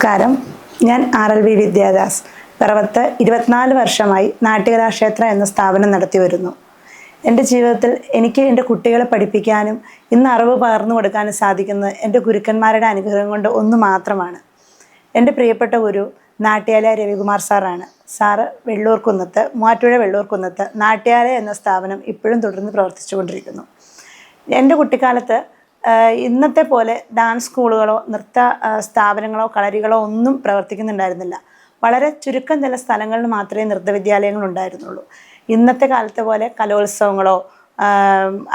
നമസ്കാരം. ഞാൻ R L V Vidyadas. പിറവത്ത് ഇരുപത്തിനാല് വർഷമായി നാട്യകലാക്ഷേത്രം എന്ന സ്ഥാപനം നടത്തി വരുന്നു. എന്റെ ജീവിതത്തിൽ എനിക്ക് എന്റെ കുട്ടികളെ പഠിപ്പിക്കാനും ഇന്ന് അറിവ് പകർന്നു കൊടുക്കാനും സാധിക്കുന്നത് എന്റെ ഗുരുക്കന്മാരുടെ അനുഗ്രഹം കൊണ്ട് ഒന്ന് മാത്രമാണ്. എന്റെ പ്രിയപ്പെട്ട ഗുരു നാട്യാലയ രവികുമാർ സാറാണ്. സാറ് വെള്ളൂർക്കുന്നത്ത് മൂവാറ്റുപുഴ വെള്ളൂർക്കുന്നത്ത് നാട്യാലയ എന്ന സ്ഥാപനം ഇപ്പോഴും തുടർന്ന് പ്രവർത്തിച്ചുകൊണ്ടിരിക്കുന്നു. എന്റെ കുട്ടിക്കാലത്ത് ഇന്നത്തെ പോലെ ഡാൻസ് സ്കൂളുകളോ നൃത്ത സ്ഥാപനങ്ങളോ കളരികളോ ഒന്നും പ്രവർത്തിക്കുന്നുണ്ടായിരുന്നില്ല. വളരെ ചുരുക്കം ചില സ്ഥലങ്ങളിൽ മാത്രമേ നൃത്തവിദ്യാലയങ്ങൾ ഉണ്ടായിരുന്നുള്ളൂ. ഇന്നത്തെ കാലത്തെ പോലെ കലോത്സവങ്ങളോ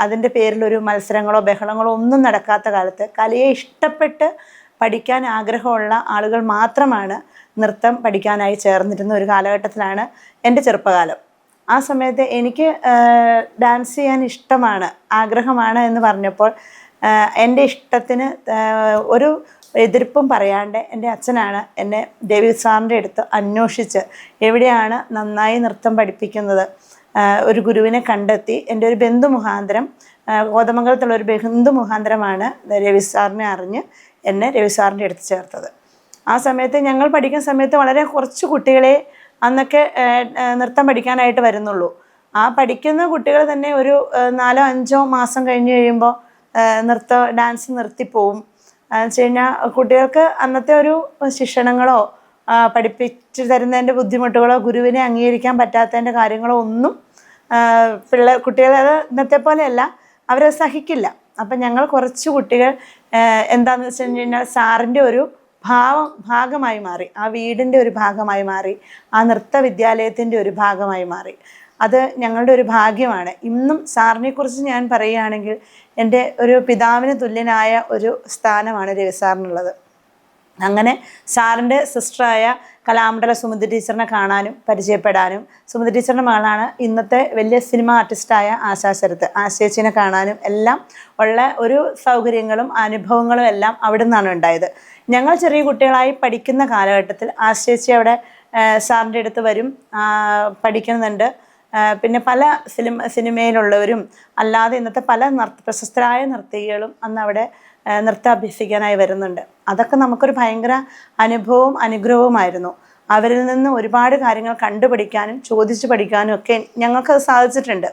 അതിന്റെ പേരിലൊരു മത്സരങ്ങളോ ബഹളങ്ങളോ ഒന്നും നടക്കാത്ത കാലത്ത് കലയെ ഇഷ്ടപ്പെട്ട് പഠിക്കാൻ ആഗ്രഹമുള്ള ആളുകൾ മാത്രമാണ് നൃത്തം പഠിക്കാനായി ചേർന്നിരുന്ന ഒരു കാലഘട്ടത്തിലാണ് എന്റെ ചെറുപ്പകാലം. ആ സമയത്ത് എനിക്ക് ഡാൻസ് ചെയ്യാൻ ഇഷ്ടമാണ് ആഗ്രഹമാണ് എന്ന് പറഞ്ഞപ്പോൾ എന്റെ ഇഷ്ടത്തിന് ഒരു എതിർപ്പും പറയാണ്ട് എന്റെ അച്ഛനാണ് എന്നെ ദേവി സാറിന്റെ അടുത്ത് അന്വേഷിച്ച് എവിടെയാണ് നന്നായി നൃത്തം പഠിപ്പിക്കുന്നത്. ഒരു ഗുരുവിനെ കണ്ടെത്തി. എന്റെ ഒരു ബന്ധു മുഖാന്തരം കോതമംഗലത്തുള്ള ഒരു ബന്ധു മുഖാന്തരമാണ് രവി സാറിനെ അറിഞ്ഞ് എന്നെ രവി സാറിന്റെ അടുത്ത് ചേർത്തത്. ആ സമയത്ത് ഞങ്ങൾ പഠിക്കുന്ന സമയത്ത് വളരെ കുറച്ച് കുട്ടികളെ അന്നൊക്കെ നൃത്തം പഠിക്കാനായിട്ട് വരുന്നുള്ളൂ. ആ പഠിക്കുന്ന കുട്ടികൾ തന്നെ ഒരു നാലോ അഞ്ചോ മാസം കഴിഞ്ഞ് കഴിയുമ്പോൾ നൃത്ത ഡാൻസ് നിർത്തിപ്പോവും. എന്ന് വെച്ച് കഴിഞ്ഞാൽ കുട്ടികൾക്ക് അന്നത്തെ ഒരു ശിക്ഷണങ്ങളോ പഠിപ്പിച്ചു തരുന്നതിന്റെ ബുദ്ധിമുട്ടുകളോ ഗുരുവിനെ അംഗീകരിക്കാൻ പറ്റാത്തതിന്റെ കാര്യങ്ങളോ ഒന്നും പിള്ളേർ കുട്ടികളെ അത് ഇന്നത്തെ പോലെയല്ല അവരെ സഹിക്കില്ല. അപ്പം ഞങ്ങൾ കുറച്ച് കുട്ടികൾ എന്താണെന്ന് വെച്ച് കഴിഞ്ഞാൽ സാറിന്റെ ഒരു ഭാവം ഭാഗമായി മാറി. ആ വീടിന്റെ ഒരു ഭാഗമായി മാറി. ആ നൃത്ത വിദ്യാലയത്തിന്റെ ഒരു ഭാഗമായി മാറി. അത് ഞങ്ങളുടെ ഒരു ഭാഗ്യമാണ്. ഇന്നും സാറിനെ കുറിച്ച് ഞാൻ പറയുകയാണെങ്കിൽ എന്റെ ഒരു പിതാവിന് തുല്യനായ ഒരു സ്ഥാനമാണ് രവി സാറിനുള്ളത്. അങ്ങനെ സാറിന്റെ സിസ്റ്ററായ കലാമണ്ഡല സുമതി ടീച്ചറിനെ കാണാനും പരിചയപ്പെടാനും സുമതി ടീച്ചറിന്റെ മകളാണ് ഇന്നത്തെ വലിയ സിനിമ ആർട്ടിസ്റ്റായ ആശാ ശരത്ത്. ആശേച്ചിനെ കാണാനും എല്ലാം ഉള്ള ഒരു സൗകര്യങ്ങളും അനുഭവങ്ങളും എല്ലാം അവിടെ നിന്നാണ് ഉണ്ടായത്. ഞങ്ങൾ ചെറിയ കുട്ടികളായി പഠിക്കുന്ന കാലഘട്ടത്തിൽ ആശേച്ചി അവിടെ സാറിന്റെ അടുത്ത് വരും പഠിക്കുന്നുണ്ട്. പിന്നെ പല സിനിമ സിനിമയിലുള്ളവരും അല്ലാതെ ഇന്നത്തെ പല നർത്ത പ്രശസ്തരായ നർത്തകികളും അന്ന് അവിടെ നൃത്തം അഭ്യസിക്കാനായി വരുന്നുണ്ട്. അതൊക്കെ നമുക്കൊരു ഭയങ്കര അനുഭവവും അനുഗ്രഹവുമായിരുന്നു. അവരിൽ നിന്ന് ഒരുപാട് കാര്യങ്ങൾ കണ്ടുപഠിക്കാനും ചോദിച്ചു പഠിക്കാനും ഒക്കെ ഞങ്ങൾക്കത് സാധിച്ചിട്ടുണ്ട്.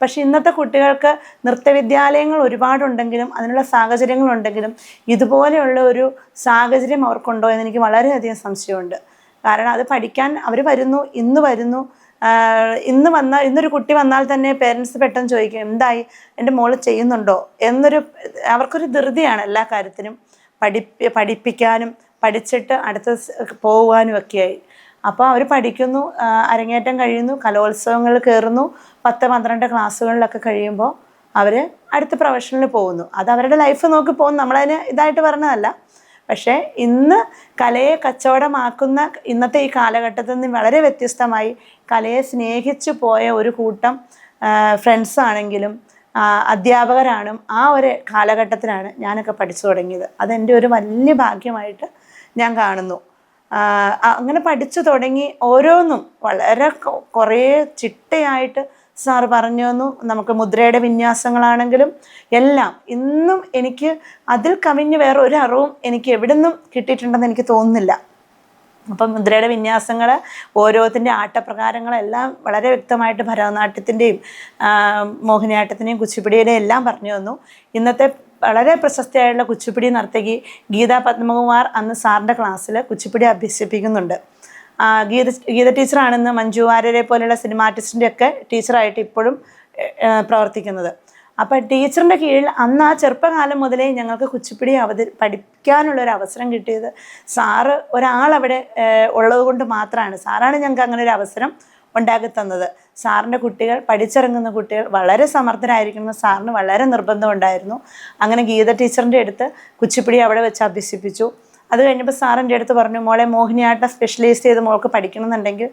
പക്ഷേ ഇന്നത്തെ കുട്ടികൾക്ക് നൃത്തവിദ്യാലയങ്ങൾ ഒരുപാടുണ്ടെങ്കിലും അതിനുള്ള സാഹചര്യങ്ങളുണ്ടെങ്കിലും ഇതുപോലെയുള്ള ഒരു സാഹചര്യം അവർക്കുണ്ടോ എന്ന് എനിക്ക് വളരെയധികം സംശയമുണ്ട്. കാരണം അത് പഠിക്കാൻ അവർ വരുന്നു ഇന്ന് വരുന്നു ഇന്ന് വന്നാൽ ഇന്നൊരു കുട്ടി വന്നാൽ തന്നെ പേരൻസ് പെട്ടെന്ന് ചോദിക്കും എന്തായി? എന്റെ മോൾ ചെയ്യുന്നുണ്ടോ? എന്നൊരു അവർക്കൊരു ധൃതിയാണ് എല്ലാ കാര്യത്തിനും. പഠിപ്പി പഠിപ്പിക്കാനും പഠിച്ചിട്ട് അടുത്ത സ് പോകുവാനും ഒക്കെയായി. അപ്പോൾ അവർ പഠിക്കുന്നു അരങ്ങേറ്റം കഴിയുന്നു കലോത്സവങ്ങളിൽ കയറുന്നു. പത്ത് പന്ത്രണ്ട് ക്ലാസ്സുകളിലൊക്കെ കഴിയുമ്പോൾ അവർ അടുത്ത പ്രൊഫഷനിൽ പോകുന്നു. അത് അവരുടെ ലൈഫ് നോക്കി പോകുന്നു. നമ്മളതിന് ഇതായിട്ട് പറഞ്ഞതല്ല. പക്ഷേ ഇന്ന് കലയെ കച്ചവടമാക്കുന്ന ഇന്നത്തെ ഈ കാലഘട്ടത്തിൽ നിന്ന് വളരെ വ്യത്യസ്തമായി കലയെ സ്നേഹിച്ചു പോയ ഒരു കൂട്ടം ഫ്രണ്ട്സ് ആണെങ്കിലും അധ്യാപകരാണും ആ ഒരു കാലഘട്ടത്തിലാണ് ഞാനൊക്കെ പഠിച്ചു തുടങ്ങിയത്. അതെന്റെ ഒരു വലിയ ഭാഗ്യമായിട്ട് ഞാൻ കാണുന്നു. അങ്ങനെ പഠിച്ചു തുടങ്ങി ഓരോന്നും വളരെ കുറേ ചിട്ടയായിട്ട് സാറ് പറഞ്ഞു തന്നു. നമുക്ക് മുദ്രയുടെ വിന്യാസങ്ങളാണെങ്കിലും എല്ലാം ഇന്നും എനിക്ക് അതിൽ കവിഞ്ഞ് വേറെ ഒരു അറിവും എനിക്ക് എവിടെ നിന്നും കിട്ടിയിട്ടുണ്ടെന്ന് എനിക്ക് തോന്നുന്നില്ല. അപ്പം മുദ്രയുടെ വിന്യാസങ്ങൾ ഓരോത്തിന്റെ ആട്ടപ്രകാരങ്ങളെല്ലാം വളരെ വ്യക്തമായിട്ട് ഭരതനാട്യത്തിന്റെയും മോഹിനിയാട്ടത്തിന്റെയും കുച്ചിപ്പിടിയുടെയും എല്ലാം പറഞ്ഞു തന്നു. ഇന്നത്തെ വളരെ പ്രശസ്തയായിട്ടുള്ള കുച്ചിപ്പിടി നർത്തകി ഗീതാ പത്മകുമാർ അന്ന് സാറിന്റെ ക്ലാസ്സിൽ കുച്ചിപ്പിടി അഭ്യസിപ്പിക്കുന്നുണ്ട്. ഗീത ഗീത ടീച്ചറാണെന്ന് മഞ്ജു വാര്യരെ പോലെയുള്ള സിനിമ ആർട്ടിസ്റ്റിന്റെ ഒക്കെ ടീച്ചറായിട്ട് ഇപ്പോഴും പ്രവർത്തിക്കുന്നത്. അപ്പോൾ ടീച്ചറിന്റെ കീഴിൽ അന്ന് ആ ചെറുപ്പകാലം മുതലേ ഞങ്ങൾക്ക് കുച്ചിപ്പിടി അവതരി പഠിക്കാനുള്ള ഒരു അവസരം കിട്ടിയത്. സാറ് ഒരാളവിടെ ഉള്ളത് കൊണ്ട് മാത്രമാണ് സാറാണ് ഞങ്ങൾക്ക് അങ്ങനെ ഒരു അവസരം ഉണ്ടാക്കി തന്നത് സാറിന്റെ കുട്ടികൾ പഠിച്ചിറങ്ങുന്ന കുട്ടികൾ വളരെ സമർത്ഥരായിരിക്കുന്ന സാറിന് വളരെ നിർബന്ധമുണ്ടായിരുന്നു അങ്ങനെ ഗീത ടീച്ചറിന്റെ അടുത്ത് കുച്ചിപ്പിടി അവിടെ വെച്ച് അഭ്യസിപ്പിച്ചു. അത് കഴിഞ്ഞപ്പോൾ സാറിന്റെ അടുത്ത് പറഞ്ഞു മോളെ മോഹിനിയാട്ടം സ്പെഷ്യലൈസ് ചെയ്ത് മോൾക്ക് പഠിക്കണമെന്നുണ്ടെങ്കിൽ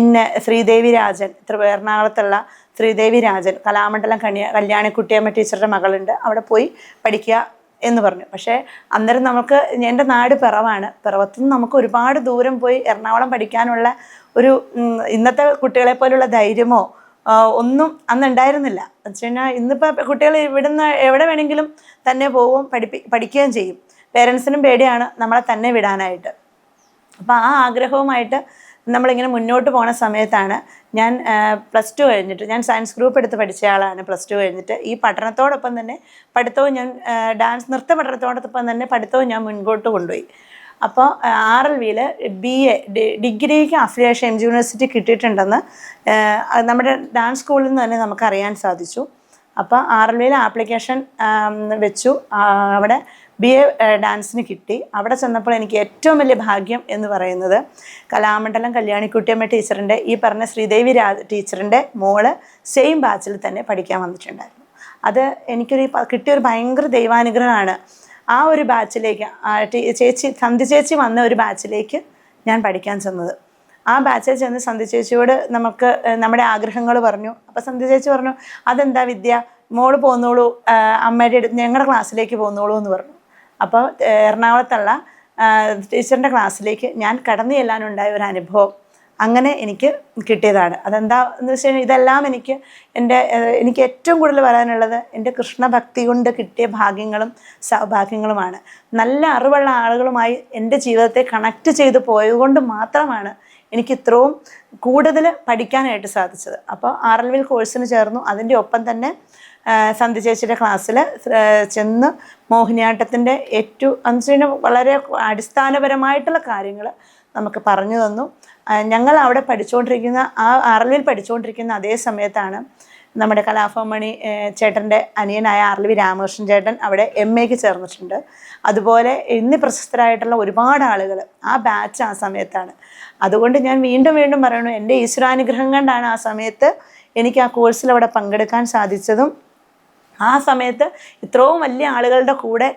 ഇന്ന ശ്രീദേവി രാജൻ ഇത്ര എറണാകുളത്തുള്ള ശ്രീദേവി രാജൻ കലാമണ്ഡലം കണിയ കല്യാണിക്കുട്ടിയമ്മ ടീച്ചറുടെ മകളുണ്ട് അവിടെ പോയി പഠിക്കുക എന്ന് പറഞ്ഞു. പക്ഷേ അന്നേരം നമുക്ക് എന്റെ നാട് പിറവാണ്. പിറവത്തു നിന്ന് നമുക്ക് ഒരുപാട് ദൂരം പോയി എറണാകുളം പഠിക്കാനുള്ള ഒരു ഇന്നത്തെ കുട്ടികളെ പോലുള്ള ധൈര്യമോ ഒന്നും അന്ന് ഉണ്ടായിരുന്നില്ല. എന്ന് വെച്ച് കഴിഞ്ഞാൽ ഇന്നിപ്പോൾ കുട്ടികൾ ഇവിടുന്ന് എവിടെ വേണമെങ്കിലും തന്നെ പോവും പഠിപ്പി പഠിക്കുകയും ചെയ്യും. പേരൻസിനും പേടിയാണ് നമ്മളെ തന്നെ വിടാനായിട്ട്. അപ്പോൾ ആ ആഗ്രഹവുമായിട്ട് നമ്മളിങ്ങനെ മുന്നോട്ട് പോണ സമയത്താണ് ഞാൻ പ്ലസ് ടു കഴിഞ്ഞിട്ട് ഞാൻ സയൻസ് ഗ്രൂപ്പ് എടുത്ത് പഠിച്ച ആളാണ് പ്ലസ് ടു കഴിഞ്ഞിട്ട്. ഈ പഠനത്തോടൊപ്പം തന്നെ പഠിത്തവും ഞാൻ ഡാൻസ് നൃത്ത പഠനത്തോടൊപ്പം തന്നെ പഠിത്തവും ഞാൻ മുൻപോട്ട് കൊണ്ടുപോയി. അപ്പോൾ ആർ എൽ വിയിൽ ബി എ ഡിഗ്രിക്ക് അഫിലിയേഷൻ എം ജി യൂണിവേഴ്സിറ്റി കിട്ടിയിട്ടുണ്ടെന്ന് നമ്മുടെ ഡാൻസ് സ്കൂളിൽ നിന്ന് തന്നെ നമുക്ക് അറിയാൻ സാധിച്ചു. അപ്പോൾ ആർ എൽ വിയിൽ ആപ്ലിക്കേഷൻ വെച്ചു. അവിടെ ബി എ ഡാൻസിന് കിട്ടി. അവിടെ ചെന്നപ്പോൾ എനിക്ക് ഏറ്റവും വലിയ ഭാഗ്യം എന്ന് പറയുന്നത് കലാമണ്ഡലം കല്യാണിക്കുട്ടിയമ്മ ടീച്ചറിന്റെ ഈ പറഞ്ഞ ശ്രീദേവി രാ ടീച്ചറിന്റെ മോൾ സെയിം ബാച്ചിൽ തന്നെ പഠിക്കാൻ വന്നിട്ടുണ്ടായിരുന്നു. അത് എനിക്കൊരു കിട്ടിയ കിട്ടിയൊരു ഭയങ്കര ദൈവാനുഗ്രഹമാണ്. ആ ഒരു ബാച്ചിലേക്ക് ചേച്ചി സന്ധി ചേച്ചി വന്ന ഒരു ബാച്ചിലേക്ക് ഞാൻ പഠിക്കാൻ ചെന്നത്. ആ ബാച്ചിൽ ചെന്ന് സന്ധി ചേച്ചിയോട് നമുക്ക് നമ്മുടെ ആഗ്രഹങ്ങൾ പറഞ്ഞു. അപ്പോൾ സന്ധി ചേച്ചി പറഞ്ഞു അതെന്താ വിദ്യ? മോൾ പോന്നോളൂ അമ്മയുടെ അടുത്ത് ഞങ്ങളുടെ ക്ലാസ്സിലേക്ക് പോന്നോളൂ എന്ന് പറഞ്ഞു. അപ്പോൾ എറണാകുളത്തുള്ള ടീച്ചറിന്റെ ക്ലാസ്സിലേക്ക് ഞാൻ കടന്നു ചെല്ലാനുണ്ടായ ഒരു അനുഭവം അങ്ങനെ എനിക്ക് കിട്ടിയതാണ്. അതെന്താ എന്ന് വെച്ച് കഴിഞ്ഞാൽ ഇതെല്ലാം എനിക്ക് എന്റെ എനിക്ക് ഏറ്റവും കൂടുതൽ പറയാനുള്ളത് എന്റെ കൃഷ്ണഭക്തി കൊണ്ട് കിട്ടിയ ഭാഗ്യങ്ങളും സൗഭാഗ്യങ്ങളുമാണ്. നല്ല അറിവുള്ള ആളുകളുമായി എന്റെ ജീവിതത്തെ കണക്ട് ചെയ്ത് പോയതുകൊണ്ട് മാത്രമാണ് എനിക്ക് ഇത്രയും കൂടുതൽ പഠിക്കാനായിട്ട് സാധിച്ചത്. അപ്പോൾ ആർ എൽ വിൽ കോഴ്സിന് ചേർന്നു. അതിന്റെ ഒപ്പം തന്നെ ആ, സന്ധ്യ ചേച്ചിയുടെ ക്ലാസ്സിൽ ചെന്ന് മോഹിനിയാട്ടത്തിന്റെ ഏറ്റവും അനുസരിച്ച് വളരെ അടിസ്ഥാനപരമായിട്ടുള്ള കാര്യങ്ങൾ നമുക്ക് പറഞ്ഞു തന്നു. ഞങ്ങൾ അവിടെ പഠിച്ചുകൊണ്ടിരിക്കുന്ന ആ ആർ പഠിച്ചുകൊണ്ടിരിക്കുന്ന അതേ സമയത്താണ് നമ്മുടെ കലാഭവമണി ചേട്ടന്റെ അനിയനായ ആർ എൽ വി രാമകൃഷ്ണൻ ചേട്ടൻ അവിടെ എം എക്ക് ചേർന്നിട്ടുണ്ട്. അതുപോലെ ഇന്ന് പ്രശസ്തരായിട്ടുള്ള ഒരുപാട് ആളുകൾ ആ ബാച്ച് ആ സമയത്താണ്. അതുകൊണ്ട് ഞാൻ വീണ്ടും വീണ്ടും പറയണു എന്റെ ഈശ്വരാനുഗ്രഹം കൊണ്ടാണ് ആ സമയത്ത് എനിക്ക് ആ കോഴ്സിൽ അവിടെ പങ്കെടുക്കാൻ സാധിച്ചതും ആ സമയത്ത് ഇത്രയും വലിയ ആളുകളുടെ കൂടെ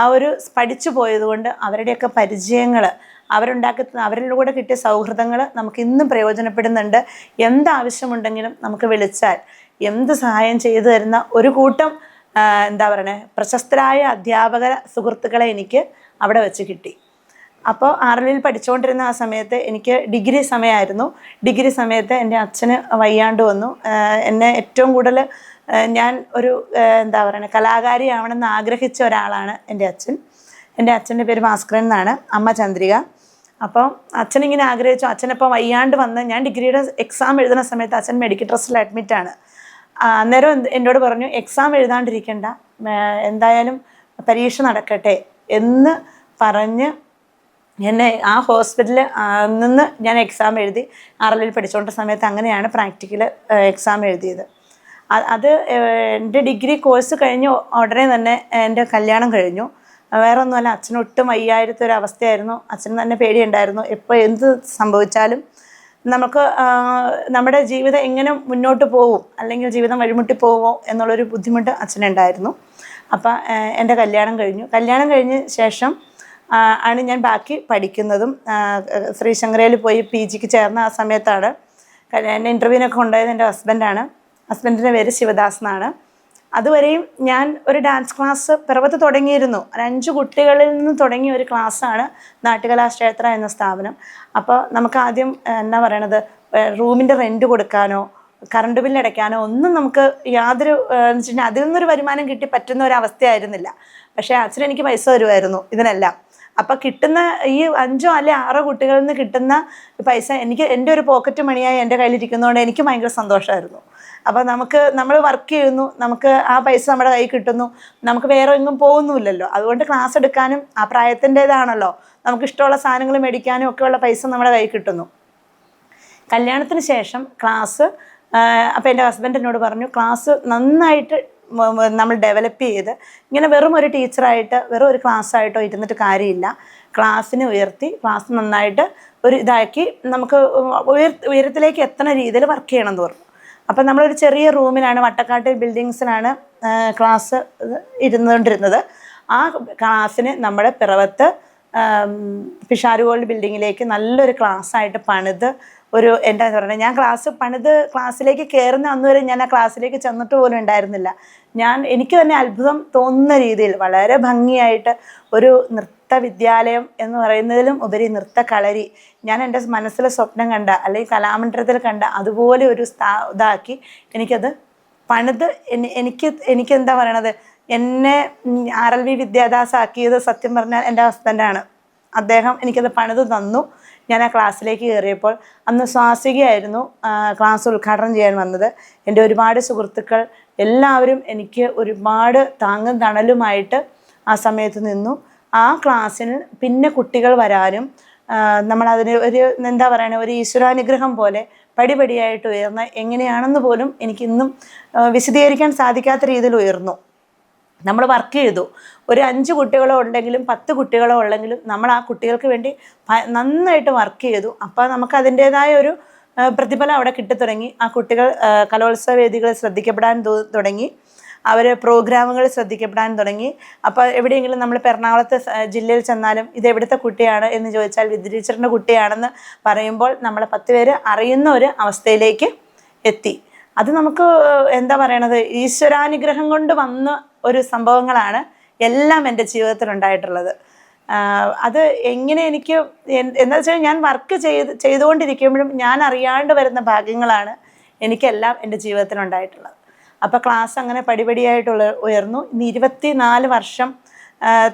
ആ ഒരു പഠിച്ചു പോയതുകൊണ്ട് അവരുടെയൊക്കെ പരിചയങ്ങൾ അവരുണ്ടാക്കി അവരിലൂടെ കിട്ടിയ സൗഹൃദങ്ങൾ നമുക്ക് ഇന്നും പ്രയോജനപ്പെടുന്നുണ്ട്. എന്താവശ്യമുണ്ടെങ്കിലും നമുക്ക് വിളിച്ചാൽ എന്ത് സഹായം ചെയ്തു തരുന്ന ഒരു കൂട്ടം എന്താ പറയണേ പ്രശസ്തരായ അധ്യാപക സുഹൃത്തുക്കളെ എനിക്ക് അവിടെ വെച്ച് കിട്ടി. അപ്പോൾ ആറിലിൽ പഠിച്ചുകൊണ്ടിരുന്ന ആ സമയത്ത് എനിക്ക് ഡിഗ്രി സമയമായിരുന്നു. ഡിഗ്രി സമയത്ത് എന്റെ അച്ഛന് വയ്യാണ്ട് വന്നു. എന്നെ ഏറ്റവും കൂടുതൽ ഞാൻ ഒരു എന്താ പറയുക കലാകാരിയാവണമെന്ന് ആഗ്രഹിച്ച ഒരാളാണ് എന്റെ അച്ഛൻ. എന്റെ അച്ഛന്റെ പേര് ഭാസ്കരൻ എന്നാണ് അമ്മ ചന്ദ്രിക. അപ്പോൾ അച്ഛനിങ്ങനെ ആഗ്രഹിച്ചു അച്ഛനപ്പോൾ വയ്യാണ്ട് വന്ന് ഞാൻ ഡിഗ്രിയുടെ എക്സാം എഴുതുന്ന സമയത്ത് അച്ഛൻ മെഡിക്കൽ ട്രസ്റ്റിൽ അഡ്മിറ്റാണ് അന്നേരം എന്നോട് പറഞ്ഞു എക്സാം എഴുതാണ്ടിരിക്കണ്ട എന്തായാലും പരീക്ഷ നടക്കട്ടെ എന്ന് പറഞ്ഞ് എന്നെ ആ ഹോസ്പിറ്റലിൽ നിന്ന് ഞാൻ എക്സാം എഴുതി ആർ പഠിച്ചുകൊണ്ട സമയത്ത് അങ്ങനെയാണ് പ്രാക്ടിക്കൽ എക്സാം എഴുതിയത്. അത് എന്റെ ഡിഗ്രി കോഴ്സ് കഴിഞ്ഞ് ഉടനെ തന്നെ എന്റെ കല്യാണം കഴിഞ്ഞു. വേറെ ഒന്നുമല്ല അച്ഛന് ഒട്ടും വയ്യായിരത്തെ ഒരു അവസ്ഥയായിരുന്നു. അച്ഛന് തന്നെ പേടിയുണ്ടായിരുന്നു. എപ്പോൾ എന്ത് സംഭവിച്ചാലും നമുക്ക് നമ്മുടെ ജീവിതം എങ്ങനെ മുന്നോട്ട് പോകും അല്ലെങ്കിൽ ജീവിതം വഴിമുട്ടി പോവുമോ എന്നുള്ളൊരു ബുദ്ധിമുട്ട് അച്ഛനുണ്ടായിരുന്നു. അപ്പം എന്റെ കല്യാണം കഴിഞ്ഞു. കല്യാണം കഴിഞ്ഞ ശേഷം ആണ് ഞാൻ ബാക്കി പഠിക്കുന്നതും. ശ്രീശങ്കരയിൽ പോയി പി ജിക്ക് ചേർന്ന ആ സമയത്താണ്. എന്നെ ഇന്റർവ്യൂവിനൊക്കെ ഉണ്ടായത് എന്റെ ഹസ്ബൻഡാണ് ഹസ്ബൻഡിന്റെ പേര് ശിവദാസ് എന്നാണ്. അതുവരെയും ഞാൻ ഒരു ഡാൻസ് ക്ലാസ് പിറവത്ത് തുടങ്ങിയിരുന്നു. അഞ്ച് കുട്ടികളിൽ നിന്ന് തുടങ്ങിയ ഒരു ക്ലാസ്സാണ് നാട്ടുകലാക്ഷേത്ര എന്ന സ്ഥാപനം. അപ്പോൾ നമുക്ക് ആദ്യം എന്നാ പറയണത്? റൂമിന്റെ റെന്റ് കൊടുക്കാനോ കറണ്ട് ബില്ല് അടയ്ക്കാനോ ഒന്നും നമുക്ക് യാതൊരു എന്ന് വെച്ചിട്ടുണ്ടെങ്കിൽ അതിൽ നിന്നൊരു വരുമാനം കിട്ടി പറ്റുന്ന ഒരു അവസ്ഥയായിരുന്നില്ല. പക്ഷേ അച്ഛൻ എനിക്ക് പൈസ തരുമായിരുന്നു ഇതിനെല്ലാം. അപ്പം കിട്ടുന്ന ഈ അഞ്ചോ അല്ലെ ആറോ കുട്ടികളിൽ നിന്ന് കിട്ടുന്ന പൈസ എനിക്ക് എന്റെ ഒരു പോക്കറ്റ് മണിയായി എന്റെ കയ്യിലിരിക്കുന്നതുകൊണ്ട് എനിക്ക് ഭയങ്കര സന്തോഷമായിരുന്നു. അപ്പോൾ നമുക്ക് നമ്മൾ വർക്ക് ചെയ്യുന്നു നമുക്ക് ആ പൈസ നമ്മുടെ കയ്യിൽ കിട്ടുന്നു നമുക്ക് വേറെ എങ്ങും പോകുന്നുമില്ലല്ലോ. അതുകൊണ്ട് ക്ലാസ് എടുക്കാനും ആ പ്രായത്തിന്റെതാണല്ലോ നമുക്ക് ഇഷ്ടമുള്ള സാധനങ്ങൾ മേടിക്കാനും ഒക്കെയുള്ള പൈസ നമ്മുടെ കയ്യിൽ കിട്ടുന്നു. കല്യാണത്തിന് ശേഷം ക്ലാസ് അപ്പോൾ എന്റെ ഹസ്ബൻഡ് എന്നോട് പറഞ്ഞു ക്ലാസ് നന്നായിട്ട് നമ്മൾ ഡെവലപ്പ് ചെയ്ത് ഇങ്ങനെ വെറും ഒരു ടീച്ചറായിട്ട് വെറും ഒരു ക്ലാസ്സായിട്ടോ ഇരുന്നിട്ട് കാര്യമില്ല. ക്ലാസ്സിനെ ഉയർത്തി ക്ലാസ് നന്നായിട്ട് ഒരു ഇതാക്കി നമുക്ക് ഉയർ ഉയരത്തിലേക്ക് എത്തുന്ന രീതിയിൽ വർക്ക് ചെയ്യണം എന്ന് പറഞ്ഞു. അപ്പം നമ്മളൊരു ചെറിയ റൂമിലാണ് വട്ടക്കാട്ട് ബിൽഡിങ്സിലാണ് ക്ലാസ് ഇരുന്നുകൊണ്ടിരുന്നത്. ആ ക്ലാസ്സിന് നമ്മുടെ പിറവത്ത് പിഷാരു ഗോൾഡ് ബിൽഡിങ്ങിലേക്ക് നല്ലൊരു ക്ലാസ് ആയിട്ട് പണിത് ഒരു എന്താ പറയുക ഞാൻ ക്ലാസ് പണിത് ക്ലാസ്സിലേക്ക് കയറുന്ന അന്ന് വരെ ഞാൻ ആ ക്ലാസ്സിലേക്ക് ചെന്നിട്ട് പോലും ഉണ്ടായിരുന്നില്ല. ഞാൻ എനിക്ക് തന്നെ അത്ഭുതം തോന്നുന്ന രീതിയിൽ വളരെ ഭംഗിയായിട്ട് ഒരു നൃത്ത വിദ്യാലയം എന്ന് പറയുന്നതിലും ഉപരി നൃത്ത കളരി ഞാൻ എന്റെ മനസ്സിലെ സ്വപ്നം കണ്ട അല്ലെങ്കിൽ കലാമണ്ഡലത്തിൽ കണ്ട അതുപോലെ ഒരു സ്ഥാ ഇതാക്കി എനിക്കത് പണിത് എനി- എനിക്ക് എനിക്ക് എന്താ പറയണത്? എന്നെ ആർ എൽ വി വിദ്യാദാസ് ആക്കിയത് സത്യം പറഞ്ഞാൽ എന്റെ ഹസ്ബൻഡാണ് അദ്ദേഹം എനിക്കത് പണിത് തന്നു. ഞാൻ ആ ക്ലാസ്സിലേക്ക് കയറിയപ്പോൾ അന്ന് സ്വാസികയായിരുന്നു ക്ലാസ് ഉദ്ഘാടനം ചെയ്യാൻ വന്നത്. എന്റെ ഒരുപാട് സുഹൃത്തുക്കൾ എല്ലാവരും എനിക്ക് ഒരുപാട് താങ്ങും തണലുമായിട്ട് ആ സമയത്ത് നിന്നു. ആ ക്ലാസ്സിന് പിന്നെ കുട്ടികൾ വരാനും നമ്മളതിന് ഒരു എന്താ പറയുക ഒരു ഈശ്വരാനുഗ്രഹം പോലെ പടിപടിയായിട്ട് ഉയർന്ന എങ്ങനെയാണെന്ന് പോലും എനിക്കിന്നും വിശദീകരിക്കാൻ സാധിക്കാത്ത രീതിയിൽ ഉയർന്നു. നമ്മൾ വർക്ക് ചെയ്തു. ഒരു അഞ്ച് കുട്ടികളോ ഉണ്ടെങ്കിലും പത്ത് കുട്ടികളോ ഉള്ളെങ്കിലും നമ്മൾ ആ കുട്ടികൾക്ക് വേണ്ടി നന്നായിട്ട് വർക്ക് ചെയ്തു. അപ്പോൾ നമുക്ക് അതിന്റേതായ ഒരു പ്രതിഫലം അവിടെ കിട്ടിത്തുടങ്ങി. ആ കുട്ടികൾ കലോത്സവ വേദികളിൽ ശ്രദ്ധിക്കപ്പെടാൻ തുടങ്ങി. അവർ പ്രോഗ്രാമുകൾ ശ്രദ്ധിക്കപ്പെടാൻ തുടങ്ങി. അപ്പോൾ എവിടെയെങ്കിലും നമ്മൾ എറണാകുളത്തെ ജില്ലയിൽ ചെന്നാലും ഇത് എവിടുത്തെ കുട്ടിയാണ് എന്ന് ചോദിച്ചാൽ വിദ്യ ടീച്ചറിന്റെ കുട്ടിയാണെന്ന് പറയുമ്പോൾ നമ്മളെ പത്ത് പേര് അറിയുന്ന ഒരു അവസ്ഥയിലേക്ക് എത്തി. അത് നമുക്ക് എന്താ പറയണത്? ഈശ്വരാനുഗ്രഹം കൊണ്ട് വന്ന ഒരു സംഭവങ്ങളാണ് എല്ലാം എന്റെ ജീവിതത്തിൽ ഉണ്ടായിട്ടുള്ളത്. അത് എങ്ങനെ എനിക്ക് എന്താ വെച്ചാൽ ഞാൻ വർക്ക് ചെയ്ത് ചെയ്തുകൊണ്ടിരിക്കുമ്പോഴും ഞാൻ അറിയാണ്ട് വരുന്ന ഭാഗ്യങ്ങളാണ് എനിക്കെല്ലാം എന്റെ ജീവിതത്തിൽ ഉണ്ടായിട്ടുള്ളത്. അപ്പോൾ ക്ലാസ് അങ്ങനെ പടിപടിയായിട്ടുള്ള ഉയർന്നു. ഇനി ഇരുപത്തി നാല് വർഷം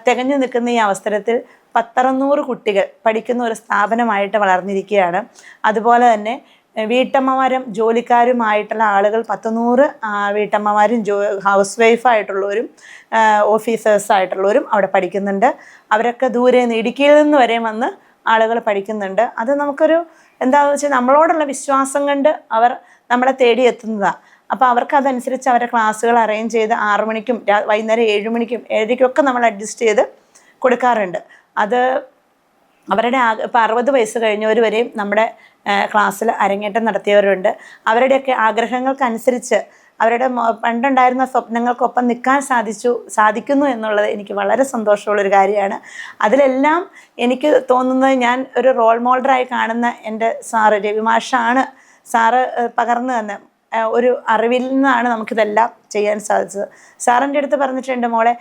തികഞ്ഞു നിൽക്കുന്ന ഈ അവസരത്തിൽ പത്തറുന്നൂറ് കുട്ടികൾ പഠിക്കുന്ന ഒരു സ്ഥാപനമായിട്ട് വളർന്നിരിക്കുകയാണ്. അതുപോലെ തന്നെ വീട്ടമ്മമാരും ജോലിക്കാരുമായിട്ടുള്ള ആളുകൾ പത്തുനൂറ് വീട്ടമ്മമാരും ജോ ഹൗസ് വൈഫായിട്ടുള്ളവരും ഓഫീസേഴ്സായിട്ടുള്ളവരും അവിടെ പഠിക്കുന്നുണ്ട്. അവരൊക്കെ ദൂരെ നിന്ന് ഇടുക്കിയിൽ നിന്ന് വരെ വന്ന് ആളുകൾ പഠിക്കുന്നുണ്ട്. അത് നമുക്കൊരു എന്താണെന്ന് വെച്ചാൽ നമ്മളോടുള്ള വിശ്വാസം കൊണ്ട് അവർ നമ്മളെ തേടി എത്തുന്നതാണ് അപ്പോൾ അവർക്ക് അതനുസരിച്ച് അവരുടെ ക്ലാസ്സുകൾ അറേഞ്ച് ചെയ്ത് ആറു മണിക്കും വൈകുന്നേരം ഏഴ് മണിക്കും ഏഴരയ്ക്കൊക്കെ നമ്മൾ അഡ്ജസ്റ്റ് ചെയ്ത് കൊടുക്കാറുണ്ട്. അത് അവരുടെ ഇപ്പോൾ അറുപത് വയസ്സ് കഴിഞ്ഞവർ വരെയും നമ്മുടെ ക്ലാസ്സിൽ അരങ്ങേറ്റം നടത്തിയവരുണ്ട്. അവരുടെയൊക്കെ ആഗ്രഹങ്ങൾക്കനുസരിച്ച് അവരുടെ പണ്ടുണ്ടായിരുന്ന സ്വപ്നങ്ങൾക്കൊപ്പം നിൽക്കാൻ സാധിച്ചു സാധിക്കുന്നു എന്നുള്ളത് എനിക്ക് വളരെ സന്തോഷമുള്ളൊരു കാര്യമാണ്. അതിലെല്ലാം എനിക്ക് തോന്നുന്നത് ഞാൻ ഒരു റോൾ മോഡലായി കാണുന്ന എന്റെ സാറ് രവിമാഷാണ്. സാറ് പകർന്നു തന്ന ഒരു അറിവിൽ നിന്നാണ് നമുക്കിതെല്ലാം ചെയ്യാൻ സാധിച്ചത്. സാറിന്റെ അടുത്ത് പറഞ്ഞിട്ടുണ്ട് മോളെ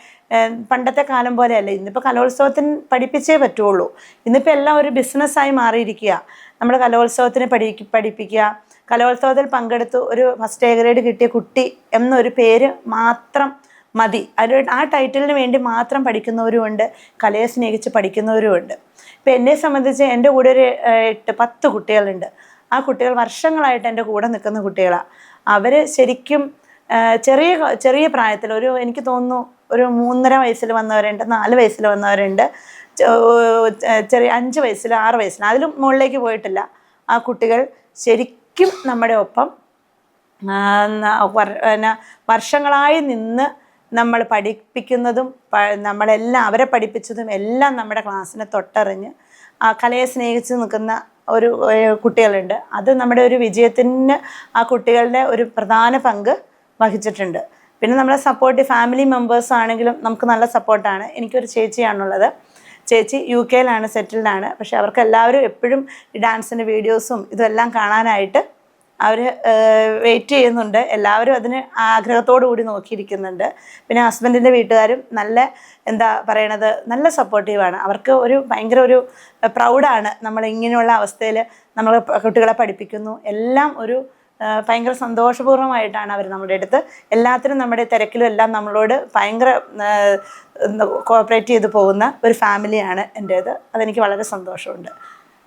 പണ്ടത്തെ കാലം പോലെയല്ല ഇന്നിപ്പോൾ കലോത്സവത്തിന് പഠിപ്പിച്ചേ പറ്റുള്ളൂ. ഇന്നിപ്പോൾ എല്ലാം ഒരു ബിസിനസ്സായി മാറിയിരിക്കുക. നമ്മൾ കലോത്സവത്തിന് പഠി പഠിപ്പിക്കുക. കലോത്സവത്തിൽ പങ്കെടുത്ത് ഒരു ഫസ്റ്റ് എ ഗ്രേഡ് കിട്ടിയ കുട്ടി എന്നൊരു പേര് മാത്രം മതി. അത് ആ ടൈറ്റിലിന് വേണ്ടി മാത്രം പഠിക്കുന്നവരുമുണ്ട് കലയെ സ്നേഹിച്ച് പഠിക്കുന്നവരുമുണ്ട് ഇപ്പം എന്നെ സംബന്ധിച്ച് എന്റെ കൂടെ ഒരു എട്ട് പത്ത് കുട്ടികളുണ്ട്. ആ കുട്ടികൾ വർഷങ്ങളായിട്ട് എന്റെ കൂടെ നിൽക്കുന്ന കുട്ടികളാണ് അവർ ശരിക്കും ചെറിയ ചെറിയ പ്രായത്തിൽ ഒരു എനിക്ക് തോന്നുന്നു ഒരു മൂന്നര വയസ്സിൽ വന്നവരുണ്ട് നാല് വയസ്സിൽ വന്നവരുണ്ട് ചെറിയ അഞ്ച് വയസ്സിൽ ആറ് വയസ്സിൽ അതിലും മുകളിലേക്ക് പോയിട്ടില്ല. ആ കുട്ടികൾ ശരിക്കും നമ്മുടെ ഒപ്പം പിന്നെ വർഷങ്ങളായി നിന്ന് നമ്മൾ പഠിപ്പിക്കുന്നതും നമ്മളെല്ലാം അവരെ പഠിപ്പിച്ചതും എല്ലാം നമ്മുടെ ക്ലാസ്സിനെ തൊട്ടറിഞ്ഞ് കലയെ സ്നേഹിച്ച് നിൽക്കുന്ന ഒരു കുട്ടികളുണ്ട്. അത് നമ്മുടെ ഒരു വിജയത്തിന് ആ കുട്ടികളുടെ ഒരു പ്രധാന പങ്ക് വഹിച്ചിട്ടുണ്ട്. പിന്നെ നമ്മളെ സപ്പോർട്ട് ഫാമിലി മെമ്പേഴ്സ് ആണെങ്കിലും നമുക്ക് നല്ല സപ്പോർട്ടാണ് എനിക്കൊരു ചേച്ചിയാണുള്ളത്. ചേച്ചി യു കെയിലാണ് സെറ്റിൽഡാണ് പക്ഷെ അവർക്ക് എല്ലാവരും എപ്പോഴും ഈ ഡാൻസിന്റെ വീഡിയോസും ഇതെല്ലാം കാണാനായിട്ട് അവർ വെയിറ്റ് ചെയ്യുന്നുണ്ട്. എല്ലാവരും അതിന് ആഗ്രഹത്തോടു കൂടി നോക്കിയിരിക്കുന്നുണ്ട്. പിന്നെ ഹസ്ബൻഡിന്റെ വീട്ടുകാരും നല്ല എന്താ പറയണത് നല്ല സപ്പോർട്ടീവാണ് അവർക്ക് ഒരു ഭയങ്കര ഒരു പ്രൗഡാണ് നമ്മൾ ഇങ്ങനെയുള്ള അവസ്ഥയിൽ നമ്മൾ കുട്ടികളെ പഠിപ്പിക്കുന്നു. എല്ലാം ഒരു ഭയങ്കര സന്തോഷപൂർവമായിട്ടാണ് അവർ നമ്മുടെ അടുത്ത് എല്ലാത്തിനും നമ്മുടെ തിരക്കിലും എല്ലാം നമ്മളോട് ഭയങ്കര കോപ്പറേറ്റ് ചെയ്ത് പോകുന്ന ഒരു ഫാമിലിയാണ് എന്റേത് അതെനിക്ക് വളരെ സന്തോഷമുണ്ട്.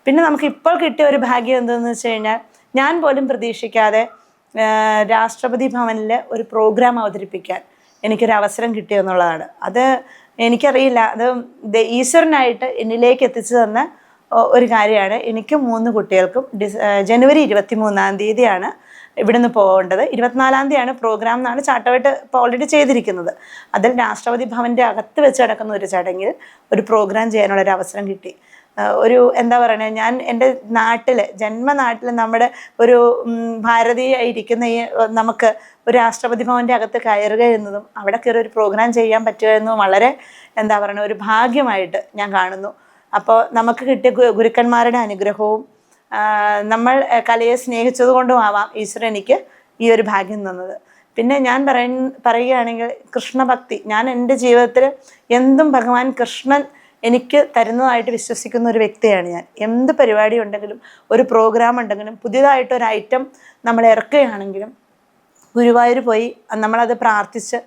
പിന്നെ നമുക്ക് ഇപ്പോൾ കിട്ടിയ ഒരു ഭാഗ്യം എന്തെന്ന് വെച്ച് കഴിഞ്ഞാൽ ഞാൻ പോലും പ്രതീക്ഷിക്കാതെ രാഷ്ട്രപതി ഭവനിൽ ഒരു പ്രോഗ്രാം അവതരിപ്പിക്കാൻ എനിക്കൊരു അവസരം കിട്ടിയെന്നുള്ളതാണ് അത് എനിക്കറിയില്ല. അത് ഈശ്വരനായിട്ട് എന്നിലേക്ക് എത്തിച്ചു തന്ന ഒരു കാര്യമാണ്. എനിക്ക് മൂന്ന് കുട്ടികൾക്കും ഡിസ് ജനുവരി ഇരുപത്തി മൂന്നാം തീയതിയാണ് ഇവിടുന്ന് പോകേണ്ടത്. ഇരുപത്തിനാലാം തീയതിയാണ് പ്രോഗ്രാം എന്നാണ് ചാട്ടമായിട്ട് ഇപ്പോൾ ഓൾറെഡി ചെയ്തിരിക്കുന്നത്. അതിൽ രാഷ്ട്രപതി ഭവന്റെ അകത്ത് വെച്ച് നടക്കുന്ന ഒരു ചടങ്ങിൽ ഒരു പ്രോഗ്രാം ചെയ്യാനുള്ള ഒരു അവസരം കിട്ടി. ഒരു എന്താ പറയുക ഞാൻ എന്റെ നാട്ടിൽ ജന്മനാട്ടിൽ നമ്മുടെ ഒരു ഭാരതീയായിരിക്കുന്ന ഈ നമുക്ക് ഒരു രാഷ്ട്രപതി ഭവന്റെ അകത്ത് കയറുക എന്നതും അവിടെ കയറി ഒരു പ്രോഗ്രാം ചെയ്യാൻ പറ്റുക എന്നതും വളരെ എന്താ പറയുക ഒരു ഭാഗ്യമായിട്ട് ഞാൻ കാണുന്നു. അപ്പോൾ നമുക്ക് കിട്ടിയ ഗുരുക്കന്മാരുടെ അനുഗ്രഹവും നമ്മൾ കലയെ സ്നേഹിച്ചത് കൊണ്ടും ആവാം ഈശ്വരൻ എനിക്ക് ഈ ഒരു ഭാഗ്യം തന്നത്. പിന്നെ ഞാൻ പറയ പറയുകയാണെങ്കിൽ കൃഷ്ണഭക്തി ഞാൻ എന്റെ ജീവിതത്തിൽ എന്തും ഭഗവാൻ കൃഷ്ണൻ എനിക്ക് തരുന്നതായിട്ട് വിശ്വസിക്കുന്ന ഒരു വ്യക്തിയാണ് ഞാൻ. എന്ത് പരിപാടി ഉണ്ടെങ്കിലും ഒരു പ്രോഗ്രാം ഉണ്ടെങ്കിലും പുതിയതായിട്ട് ഒരു ഐറ്റം നമ്മൾ ഇറക്കുകയാണെങ്കിലും ഗുരുവായൂർ പോയി നമ്മളത് പ്രാർത്ഥിച്ച്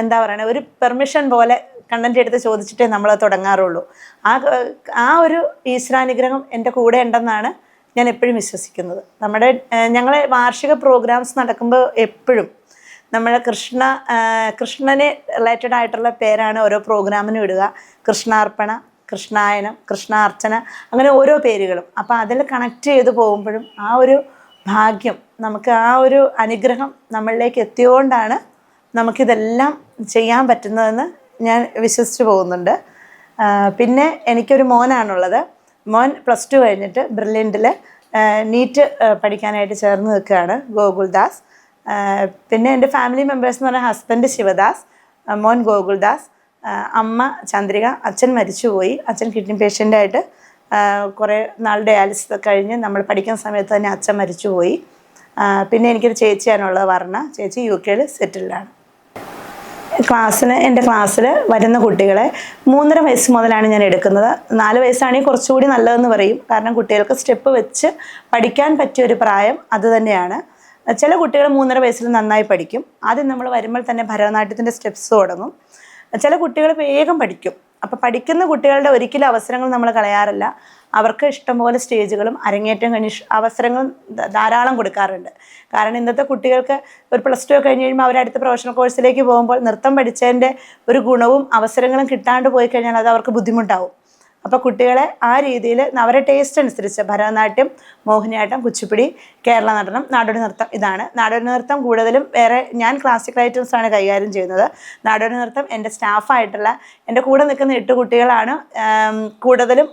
എന്താ പറയുക ഒരു പെർമിഷൻ പോലെ കണ്ടന്റ് എടുത്ത് ചോദിച്ചിട്ടേ നമ്മൾ തുടങ്ങാറുള്ളൂ. ആ ആ ഒരു ഈശ്വരാനുഗ്രഹം എന്റെ കൂടെ ഉണ്ടെന്നാണ് ഞാൻ എപ്പോഴും വിശ്വസിക്കുന്നത്. നമ്മുടെ ഞങ്ങളെ വാർഷിക പ്രോഗ്രാംസ് നടക്കുമ്പോൾ എപ്പോഴും നമ്മൾ കൃഷ്ണ കൃഷ്ണനെ റിലേറ്റഡ് ആയിട്ടുള്ള പേരാണ് ഓരോ പ്രോഗ്രാമിനും ഇടുക. കൃഷ്ണാർപ്പണ കൃഷ്ണായനം കൃഷ്ണാർച്ചന അങ്ങനെ ഓരോ പേരുകളും. അപ്പോൾ അതിൽ കണക്ട് ചെയ്ത് പോകുമ്പോഴും ആ ഒരു ഭാഗ്യം നമുക്ക് ആ ഒരു അനുഗ്രഹം നമ്മളിലേക്ക് എത്തിയോണ്ടാണ് നമുക്കിതെല്ലാം ചെയ്യാൻ പറ്റുന്നതെന്ന് ഞാൻ വിശ്വസിച്ച് പോകുന്നുണ്ട്. പിന്നെ എനിക്കൊരു മോനാണുള്ളത്. മോൻ പ്ലസ് ടു കഴിഞ്ഞിട്ട് ബ്രില്യന്റിൽ നീറ്റ് പഠിക്കാനായിട്ട് ചേർന്ന് നിൽക്കുകയാണ് ഗോകുൽദാസ്. പിന്നെ എന്റെ ഫാമിലി മെമ്പേഴ്സ് എന്ന് പറഞ്ഞാൽ ഹസ്ബൻഡ് ശിവദാസ് മോൻ ഗോകുൽദാസ് അമ്മ ചന്ദ്രിക അച്ഛൻ മരിച്ചുപോയി. അച്ഛൻ കിഡ്നി പേഷ്യന്റായിട്ട് കുറേ നാൾ ഡയാലിസിസ് കഴിഞ്ഞ് നമ്മൾ പഠിക്കുന്ന സമയത്ത് തന്നെ അച്ഛൻ മരിച്ചുപോയി. പിന്നെ എനിക്കൊരു ചേച്ചിയാണുള്ളത് വർണ. ചേച്ചി യു കെയിൽ സെറ്റിൽഡാണ് ക്ലാസ്സിന് എന്റെ ക്ലാസ്സിൽ വരുന്ന കുട്ടികളെ മൂന്നര വയസ്സ് മുതലാണ് ഞാൻ എടുക്കുന്നത്. നാല് വയസ്സാണെങ്കിൽ കുറച്ചുകൂടി നല്ലതെന്ന് പറയും. കാരണം കുട്ടികൾക്ക് സ്റ്റെപ്പ് വെച്ച് പഠിക്കാൻ പറ്റിയ ഒരു പ്രായം അത് തന്നെയാണ്. ചില കുട്ടികൾ മൂന്നര വയസ്സിൽ നന്നായി പഠിക്കും. ആദ്യം നമ്മൾ വരുമ്പോൾ തന്നെ ഭരതനാട്യത്തിന്റെ സ്റ്റെപ്സ് തുടങ്ങും. ചില കുട്ടികൾ വേഗം പഠിക്കും. അപ്പോൾ പഠിക്കുന്ന കുട്ടികളുടെ ഒരിക്കലും അവസരങ്ങൾ നമ്മൾ കളയാറില്ല. അവർക്ക് ഇഷ്ടംപോലെ സ്റ്റേജുകളും അരങ്ങേറ്റം കഴിഞ്ഞ് അവസരങ്ങളും ധാരാളം കൊടുക്കാറുണ്ട്. കാരണം ഇന്നത്തെ കുട്ടികൾക്ക് ഒരു പ്ലസ് ടു കഴിഞ്ഞ് കഴിയുമ്പോൾ അവർ അടുത്ത പ്രൊഫഷണൽ കോഴ്സിലേക്ക് പോകുമ്പോൾ നൃത്തം പഠിച്ചതിന്റെ ഒരു ഗുണവും അവസരങ്ങളും കിട്ടാണ്ട് പോയി കഴിഞ്ഞാൽ അത് അവർക്ക് ബുദ്ധിമുട്ടാവും. അപ്പോൾ കുട്ടികളെ ആ രീതിയിൽ അവരുടെ ടേസ്റ്റ് അനുസരിച്ച് ഭരതനാട്യം മോഹിനിയാട്ടം കുച്ചിപ്പുടി കേരള നടനം നാടോടി നൃത്തം ഇതാണ്. നാടോടി നൃത്തം കൂടുതലും വേറെ ഞാൻ ക്ലാസിക്കൽ ഐറ്റംസാണ് കൈകാര്യം ചെയ്യുന്നത്. നാടോടി നൃത്തം എന്റെ സ്റ്റാഫായിട്ടുള്ള എന്റെ കൂടെ നിൽക്കുന്ന എട്ട് കുട്ടികളാണ് കൂടുതലും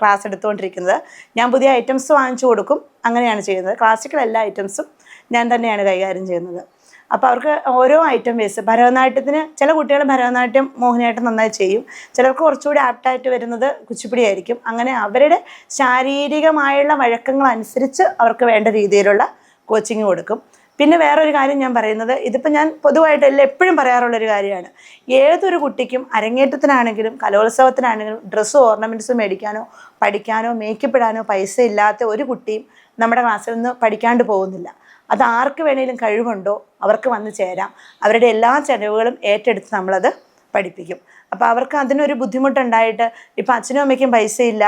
ക്ലാസ് എടുത്തുകൊണ്ടിരിക്കുന്നത്. ഞാൻ പുതിയ ഐറ്റംസ് വാങ്ങിച്ചു കൊടുക്കും അങ്ങനെയാണ് ചെയ്യുന്നത്. ക്ലാസിക്കൽ എല്ലാ ഐറ്റംസും ഞാൻ തന്നെയാണ് കൈകാര്യം ചെയ്യുന്നത്. അപ്പോൾ അവർക്ക് ഓരോ ഐറ്റം ബേസ് ഭരതനാട്യത്തിന് ചില കുട്ടികൾ ഭരതനാട്യം മോഹിനിയാട്ടം നന്നായി ചെയ്യും. ചിലർക്ക് കുറച്ചുകൂടി ആപ്റ്റായിട്ട് വരുന്നത് കുച്ചിപ്പുടി ആയിരിക്കും. അങ്ങനെ അവരുടെ ശാരീരികമായുള്ള വഴക്കങ്ങൾ അനുസരിച്ച് അവർക്ക് വേണ്ട രീതിയിലുള്ള കോച്ചിങ് കൊടുക്കും. പിന്നെ വേറൊരു കാര്യം ഞാൻ പറയുന്നത് ഇതിപ്പോൾ ഞാൻ പൊതുവായിട്ട് എല്ലാം എപ്പോഴും പറയാറുള്ളൊരു കാര്യമാണ്. ഏതൊരു കുട്ടിക്കും അരങ്ങേറ്റത്തിനാണെങ്കിലും കലോത്സവത്തിനാണെങ്കിലും ഡ്രസ്സ് ഓർണമെന്റ്സ് മേടിക്കാനോ പഠിക്കാനോ മേക്കപ്പ് ഇടാനോ പൈസ ഇല്ലാത്ത ഒരു കുട്ടിയും നമ്മുടെ ക്ലാസ്സിൽ നിന്ന് പഠിക്കാണ്ട് പോകുന്നില്ല. അത് ആർക്ക് വേണേലും കഴിവുണ്ടോ അവർക്ക് വന്ന് ചേരാം. അവരുടെ എല്ലാ ചെലവുകളും ഏറ്റെടുത്ത് നമ്മളത് പഠിപ്പിക്കും. അപ്പോൾ അവർക്ക് അതിനൊരു ബുദ്ധിമുട്ടുണ്ടായിട്ട് ഇപ്പം അച്ഛനും അമ്മയ്ക്കും പൈസയില്ല.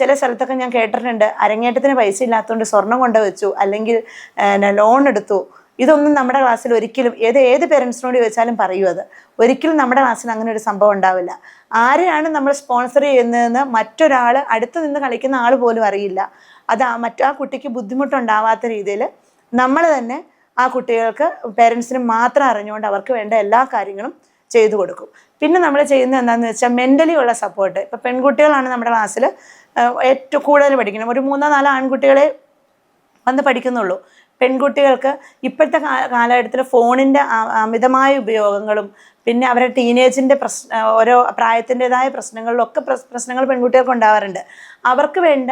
ചില സ്ഥലത്തൊക്കെ ഞാൻ കേട്ടിട്ടുണ്ട് അരങ്ങേറ്റത്തിന് പൈസ ഇല്ലാത്തതുകൊണ്ട് സ്വർണം കൊണ്ട് വെച്ചു അല്ലെങ്കിൽ ലോൺ എടുത്തു. ഇതൊന്നും നമ്മുടെ ക്ലാസ്സിൽ ഒരിക്കലും ഏത് ഏത് പേരൻസിനോട് ചോദിച്ചാലും പറയൂ അത്. ഒരിക്കലും നമ്മുടെ ക്ലാസ്സിൽ അങ്ങനെ ഒരു സംഭവം ഉണ്ടാവില്ല. ആരെയാണ് നമ്മൾ സ്പോൺസർ ചെയ്യുന്നതെന്ന് മറ്റൊരാൾ അടുത്ത് നിന്ന് കളിക്കുന്ന ആൾ പോലും അറിയില്ല. അത് മറ്റു ആ കുട്ടിക്ക് ബുദ്ധിമുട്ടുണ്ടാവാത്ത രീതിയിൽ നമ്മൾ തന്നെ ആ കുട്ടികൾക്ക് പേരൻസിന് മാത്രം അറിഞ്ഞുകൊണ്ട് അവർക്ക് വേണ്ട എല്ലാ കാര്യങ്ങളും ചെയ്തു കൊടുക്കും. പിന്നെ നമ്മൾ ചെയ്യുന്നത് എന്താണെന്ന് വെച്ചാൽ മെന്റലി ഉള്ള സപ്പോർട്ട് ഇപ്പോൾ പെൺകുട്ടികളാണ് നമ്മുടെ ക്ലാസ്സിൽ ഏറ്റവും കൂടുതൽ പഠിക്കുന്നത്. ഒരു മൂന്നോ നാലോ ആൺകുട്ടികളെ വന്ന് പഠിക്കുന്നുള്ളൂ. പെൺകുട്ടികൾക്ക് ഇപ്പോഴത്തെ കാലഘട്ടത്തിൽ ഫോണിന്റെ അമിതമായ ഉപയോഗങ്ങളും പിന്നെ അവരുടെ ടീനേജിന്റെ പ്രശ്ന ഓരോ പ്രായത്തിന്റെതായ പ്രശ്നങ്ങളിലൊക്കെ പ്രശ്നങ്ങൾ പെൺകുട്ടികൾക്ക് ഉണ്ടാവാറുണ്ട്. അവർക്ക് വേണ്ട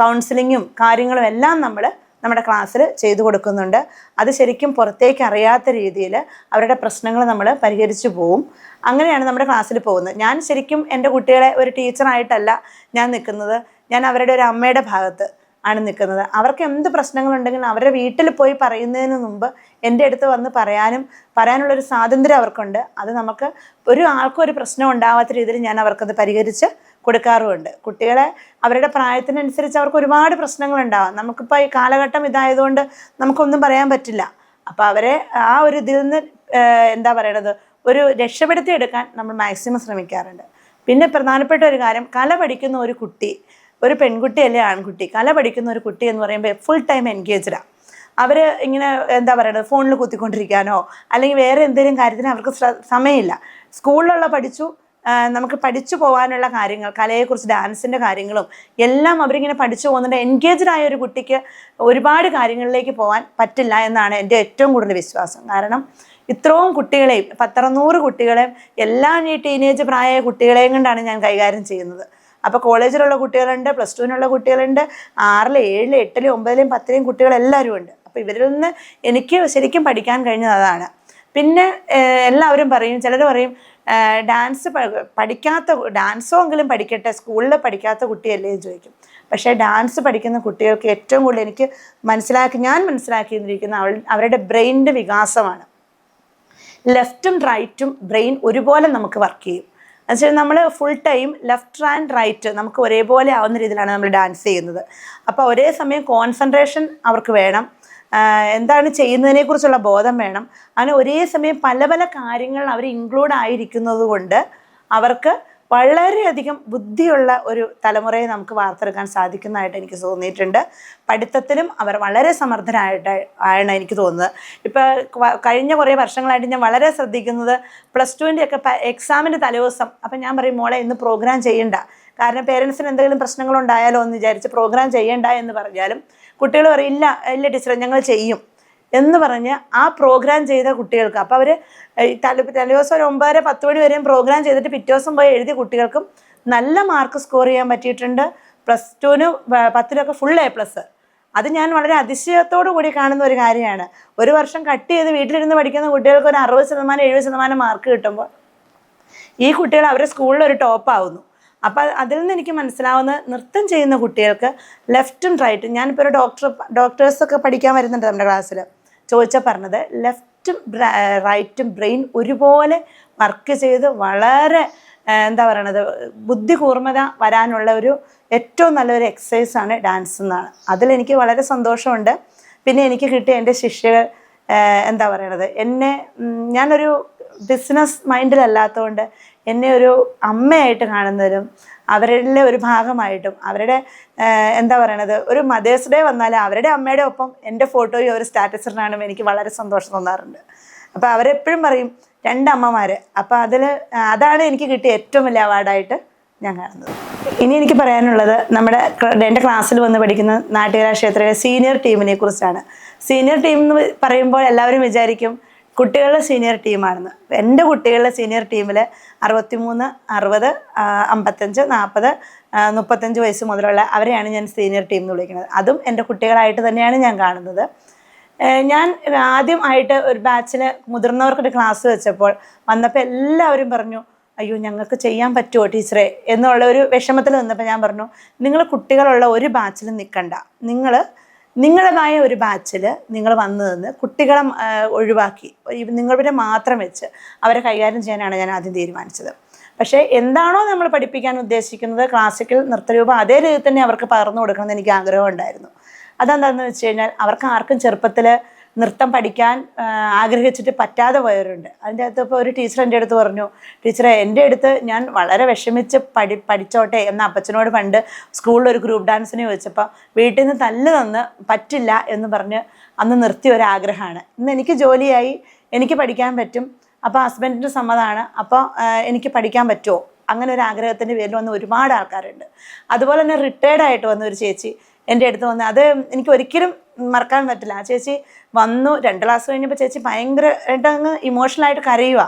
കൗൺസിലിങ്ങും കാര്യങ്ങളും എല്ലാം നമ്മൾ നമ്മുടെ ക്ലാസ്സിൽ ചെയ്തു കൊടുക്കുന്നുണ്ട്. അത് ശരിക്കും പുറത്തേക്ക് അറിയാത്ത രീതിയിൽ അവരുടെ പ്രശ്നങ്ങൾ നമ്മൾ പരിഹരിച്ചു പോവും. അങ്ങനെയാണ് നമ്മുടെ ക്ലാസ്സിൽ പോകുന്നത്. ഞാൻ ശരിക്കും എന്റെ കുട്ടികളെ ഒരു ടീച്ചറായിട്ടല്ല ഞാൻ നിൽക്കുന്നത്. ഞാൻ അവരുടെ ഒരു അമ്മയുടെ ഭാഗത്ത് ആണ് നിൽക്കുന്നത്. അവർക്ക് എന്ത് പ്രശ്നങ്ങളുണ്ടെങ്കിലും അവരുടെ വീട്ടിൽ പോയി പറയുന്നതിന് മുമ്പ് എന്റെ അടുത്ത് വന്ന് പറയാനും പറയാനുള്ളൊരു സ്വാതന്ത്ര്യം അവർക്കുണ്ട്. അത് നമുക്ക് ഒരു ആൾക്കും ഒരു പ്രശ്നം ഉണ്ടാവാത്ത രീതിയിൽ ഞാൻ അവർക്കത് പരിഹരിച്ച് കൊടുക്കാറുമുണ്ട്. കുട്ടികളെ അവരുടെ പ്രായത്തിനനുസരിച്ച് അവർക്ക് ഒരുപാട് പ്രശ്നങ്ങളുണ്ടാവാം. നമുക്കിപ്പോൾ ഈ കാലഘട്ടം ഇതായതുകൊണ്ട് നമുക്കൊന്നും പറയാൻ പറ്റില്ല. അപ്പോൾ അവരെ ആ ഒരു ഇതിൽ നിന്ന് എന്താ പറയണത് ഒരു രക്ഷപ്പെടുത്തി എടുക്കാൻ നമ്മൾ മാക്സിമം ശ്രമിക്കാറുണ്ട്. പിന്നെ പ്രധാനപ്പെട്ട ഒരു കാര്യം കല പഠിക്കുന്ന ഒരു കുട്ടി ഒരു പെൺകുട്ടി അല്ലെ ആൺകുട്ടി കല പഠിക്കുന്ന ഒരു കുട്ടി എന്ന് പറയുമ്പോൾ ഫുൾ ടൈം എൻഗേജ്ഡാണ് അവർ ഇങ്ങനെ എന്താ പറയുന്നത് ഫോണിൽ കുത്തിക്കൊണ്ടിരിക്കാനോ അല്ലെങ്കിൽ വേറെ എന്തെങ്കിലും കാര്യത്തിന് അവർക്ക് സമയമില്ല. സ്കൂളിലുള്ള പഠിച്ചു നമുക്ക് പഠിച്ചു പോകാനുള്ള കാര്യങ്ങൾ കലയെക്കുറിച്ച് ഡാൻസിന്റെ കാര്യങ്ങളും എല്ലാം അവരിങ്ങനെ പഠിച്ചു പോകുന്നുണ്ട്. എൻഗേജ്ഡ് ആയ ഒരു കുട്ടിക്ക് ഒരുപാട് കാര്യങ്ങളിലേക്ക് പോകാൻ പറ്റില്ല എന്നാണ് എന്റെ ഏറ്റവും കൂടുതൽ വിശ്വാസം. കാരണം ഇത്രയും കുട്ടികളെയും പത്തറുന്നൂറ് കുട്ടികളെയും എല്ലാം ഈ ടീനേജ് പ്രായമായ കുട്ടികളെയും കൊണ്ടാണ് ഞാൻ കൈകാര്യം ചെയ്യുന്നത്. അപ്പോൾ കോളേജിലുള്ള കുട്ടികളുണ്ട് പ്ലസ് ടുവിനുള്ള കുട്ടികളുണ്ട് ആറിൽ ഏഴിൽ എട്ടിൽ ഒമ്പതിലെയും പത്തിലെയും കുട്ടികളെല്ലാവരും ഉണ്ട്. അപ്പോൾ ഇവരിൽ നിന്ന് എനിക്ക് ശരിക്കും പഠിക്കാൻ കഴിഞ്ഞത് അതാണ്. പിന്നെ എല്ലാവരും പറയും ചിലർ പറയും ഡാൻസ് പഠിക്കാത്ത ഡാൻസോ എങ്കിലും പഠിക്കട്ടെ സ്കൂളിൽ പഠിക്കാത്ത കുട്ടിയല്ലേ എന്ന് ചോദിക്കും. പക്ഷേ ഡാൻസ് പഠിക്കുന്ന കുട്ടികൾക്ക് ഏറ്റവും കൂടുതൽ എനിക്ക് മനസ്സിലാക്കി ഞാൻ മനസ്സിലാക്കിയിരിക്കുന്ന അവൾ അവരുടെ ബ്രെയിനിന്റെ വികാസമാണ്. ലെഫ്റ്റും റൈറ്റും ബ്രെയിൻ ഒരുപോലെ നമുക്ക് വർക്ക് ചെയ്യും. എന്നുവെച്ചാൽ നമ്മൾ full time left and right നമുക്ക് ഒരേപോലെ ആവുന്ന രീതിയിലാണ് നമ്മൾ ഡാൻസ് ചെയ്യുന്നത്. അപ്പോൾ ഒരേ സമയം കോൺസെൻട്രേഷൻ അവർക്ക് വേണം. ആഹ് ചെയ്യുന്നതിനെ കുറിച്ചുള്ള ബോധം വേണം. അങ്ങനെ ഒരേ സമയം പല പല കാര്യങ്ങൾ അവർ ഇൻക്ലൂഡ് ആയിരിക്കുന്നത് കൊണ്ട് അവർക്ക് വളരെയധികം ബുദ്ധിയുള്ള ഒരു തലമുറയെ നമുക്ക് വാർത്തെടുക്കാൻ സാധിക്കുന്നതായിട്ട് എനിക്ക് തോന്നിയിട്ടുണ്ട്. പഠിത്തത്തിലും അവർ വളരെ സമർത്ഥരായിട്ട് ആണ് എനിക്ക് തോന്നുന്നത്. ഇപ്പോൾ കഴിഞ്ഞ കുറേ വർഷങ്ങളായിട്ട് ഞാൻ വളരെ ശ്രദ്ധിക്കുന്നത് പ്ലസ് ടുവിന്റെ ഒക്കെ എക്സാമിന്റെ തലേദിവസം. അപ്പം ഞാൻ പറയും മോളെ ഇന്ന് പ്രോഗ്രാം ചെയ്യണ്ട. കാരണം പേരൻസിന് എന്തെങ്കിലും പ്രശ്നങ്ങളുണ്ടായാലോ എന്ന് വിചാരിച്ച് പ്രോഗ്രാം ചെയ്യണ്ട എന്ന് പറഞ്ഞാലും കുട്ടികൾ പറയും ഇല്ല ഇല്ല ടീച്ചറെ ഞങ്ങൾ ചെയ്യും. എന്ന് പറഞ്ഞ് ആ പ്രോഗ്രാം ചെയ്ത കുട്ടികൾക്ക് അപ്പോൾ അവർ തലേ തലേദിവസം ഒരു ഒമ്പതര പത്ത് മണി വരെയും പ്രോഗ്രാം ചെയ്തിട്ട് പിറ്റേ ദിവസം പോയി എഴുതിയ കുട്ടികൾക്കും നല്ല മാർക്ക് സ്കോർ ചെയ്യാൻ പറ്റിയിട്ടുണ്ട്. പ്ലസ് ടുവിന് പത്തിലൊക്കെ ഫുൾ എ പ്ലസ് അത് ഞാൻ വളരെ അതിശയത്തോടു കൂടി കാണുന്ന ഒരു കാര്യമാണ്. ഒരു വർഷം കട്ട് ചെയ്ത് വീട്ടിലിരുന്ന് പഠിക്കുന്ന കുട്ടികൾക്ക് ഒരു അറുപത് ശതമാനം എഴുപത് ശതമാനം മാർക്ക് കിട്ടുമ്പോൾ ഈ കുട്ടികൾ അവരുടെ സ്കൂളിൽ ഒരു ടോപ്പ് ആവുന്നു അപ്പം അതിൽ നിന്ന് എനിക്ക് മനസ്സിലാവുന്ന നൃത്തം ചെയ്യുന്ന കുട്ടികൾക്ക് ലെഫ്റ്റും റൈറ്റും ഞാനിപ്പോൾ ഒരു ഡോക്ടർ ഡോക്ടേഴ്സൊക്കെ പഠിക്കാൻ വരുന്നുണ്ട് നമ്മുടെ ക്ലാസ്സിൽ ചോദിച്ചാൽ പറഞ്ഞത് ലെഫ്റ്റും റൈറ്റും ബ്രെയിൻ ഒരുപോലെ വർക്ക് ചെയ്ത് വളരെ എന്താ പറയണത് ബുദ്ധി കൂർമ്മത വരാനുള്ള ഒരു ഏറ്റവും നല്ലൊരു എക്സസൈസാണ് ഡാൻസ് എന്നാണ്. അതിലെനിക്ക് വളരെ സന്തോഷമുണ്ട്. പിന്നെ എനിക്ക് കിട്ടിയ എന്റെ ശിഷ്യകൾ എന്താ പറയണത് എന്നെ ഞാനൊരു ബിസിനസ് മൈൻഡിലല്ലാത്തതുകൊണ്ട് എന്നെ ഒരു അമ്മയായിട്ട് കാണുന്നതിലും അവരുടെ ഒരു ഭാഗമായിട്ടും അവരുടെ എന്താ പറയണത് ഒരു മദേഴ്സ് ഡേ വന്നാൽ അവരുടെ അമ്മയുടെ ഒപ്പം എന്റെ ഫോട്ടോയും സ്റ്റാറ്റസ് കാണുമ്പോൾ എനിക്ക് വളരെ സന്തോഷം തോന്നാറുണ്ട്. അപ്പോൾ അവരെപ്പോഴും പറയും രണ്ടമ്മമാർ അപ്പോൾ അതിൽ അതാണ് എനിക്ക് കിട്ടിയ ഏറ്റവും വലിയ അവാർഡായിട്ട് ഞാൻ കാണുന്നത്. ഇനി എനിക്ക് പറയാനുള്ളത് നമ്മുടെ എന്റെ ക്ലാസ്സിൽ വന്ന് പഠിക്കുന്ന നാട്യകലാ ക്ഷേത്രയിലെ സീനിയർ ടീമിനെ കുറിച്ചാണ്. സീനിയർ ടീം എന്ന് പറയുമ്പോൾ എല്ലാവരും വിചാരിക്കും കുട്ടികളുടെ സീനിയർ ടീമാണെന്ന് എന്റെ കുട്ടികളുടെ സീനിയർ ടീമിൽ അറുപത്തിമൂന്ന് അറുപത് അമ്പത്തഞ്ച് നാൽപ്പത് മുപ്പത്തഞ്ച് വയസ്സ് മുതലുള്ള അവരെയാണ് ഞാൻ സീനിയർ ടീം എന്ന് വിളിക്കുന്നത്. അതും എന്റെ കുട്ടികളായിട്ട് തന്നെയാണ് ഞാൻ കാണുന്നത്. ഞാൻ ആദ്യം ആയിട്ട് ഒരു ബാച്ചിൽ മുതിർന്നവർക്കൊരു ക്ലാസ് വെച്ചപ്പോൾ വന്നപ്പോൾ എല്ലാവരും പറഞ്ഞു അയ്യോ ഞങ്ങൾക്ക് ചെയ്യാൻ പറ്റുമോ ടീച്ചറെ? എന്നുള്ള ഒരു വിഷമത്തിൽ നിന്നപ്പോൾ ഞാൻ പറഞ്ഞു നിങ്ങൾ കുട്ടികളുള്ള ഒരു ബാച്ചിലും നിൽക്കണ്ട. നിങ്ങൾ നിങ്ങളുടേതായ ഒരു ബാച്ചിൽ നിങ്ങൾ വന്നു നിന്ന് കുട്ടികളെ ഒഴിവാക്കി. നിങ്ങളുടെ മാത്രം വെച്ച് അവരെ കൈകാര്യം ചെയ്യാനാണ് ഞാൻ ആദ്യം തീരുമാനിച്ചത്. പക്ഷേ എന്താണോ നമ്മൾ പഠിപ്പിക്കാൻ ഉദ്ദേശിക്കുന്നത് ക്ലാസിക്കൽ നൃത്തരൂപം അതേ രീതിയിൽ തന്നെ അവർക്ക് പകർന്നു കൊടുക്കണമെന്ന് എനിക്ക് ആഗ്രഹം ഉണ്ടായിരുന്നു അതെന്താണെന്ന് വെച്ച് കഴിഞ്ഞാൽ അവർക്ക് ആർക്കും ചെറുപ്പത്തിൽ നൃത്തം പഠിക്കാൻ ആഗ്രഹിച്ചിട്ട് പറ്റാതെ പോയവരുണ്ട്. അതിന്റെ അകത്ത് ഇപ്പോൾ ഒരു ടീച്ചർ എന്റെ അടുത്ത് പറഞ്ഞു ടീച്ചറെ എന്റെ അടുത്ത് ഞാൻ വളരെ വിഷമിച്ച് പഠി പഠിച്ചോട്ടെ എന്ന അപ്പച്ചനോട് പണ്ട് സ്കൂളിൽ ഒരു ഗ്രൂപ്പ് ഡാൻസിന് ചോദിച്ചപ്പോൾ വീട്ടിൽ നിന്ന് തല്ല് തന്ന് പറ്റില്ല എന്ന് പറഞ്ഞ് അന്ന് നിർത്തിയ ഒരാഗ്രഹമാണ് ഇന്ന് എനിക്ക് ജോലിയായി എനിക്ക് പഠിക്കാൻ പറ്റും അപ്പോൾ ഹസ്ബൻഡിന്റെ സമ്മതമാണ് അപ്പോൾ എനിക്ക് പഠിക്കാൻ പറ്റുമോ? അങ്ങനെ ഒരു ആഗ്രഹത്തിന്റെ പേരിൽ വന്ന ഒരുപാട് ആൾക്കാരുണ്ട്. അതുപോലെ തന്നെ റിട്ടയർഡ് ആയിട്ട് വന്ന ഒരു ചേച്ചി എന്റെ അടുത്ത് വന്ന് അത് എനിക്ക് ഒരിക്കലും മറക്കാൻ പറ്റില്ല. ആ ചേച്ചി വന്നു രണ്ട് ക്ലാസ് കഴിഞ്ഞപ്പോൾ ചേച്ചി ഭയങ്കരമായിട്ട് അങ്ങ് ഇമോഷണലായിട്ട് കരയുക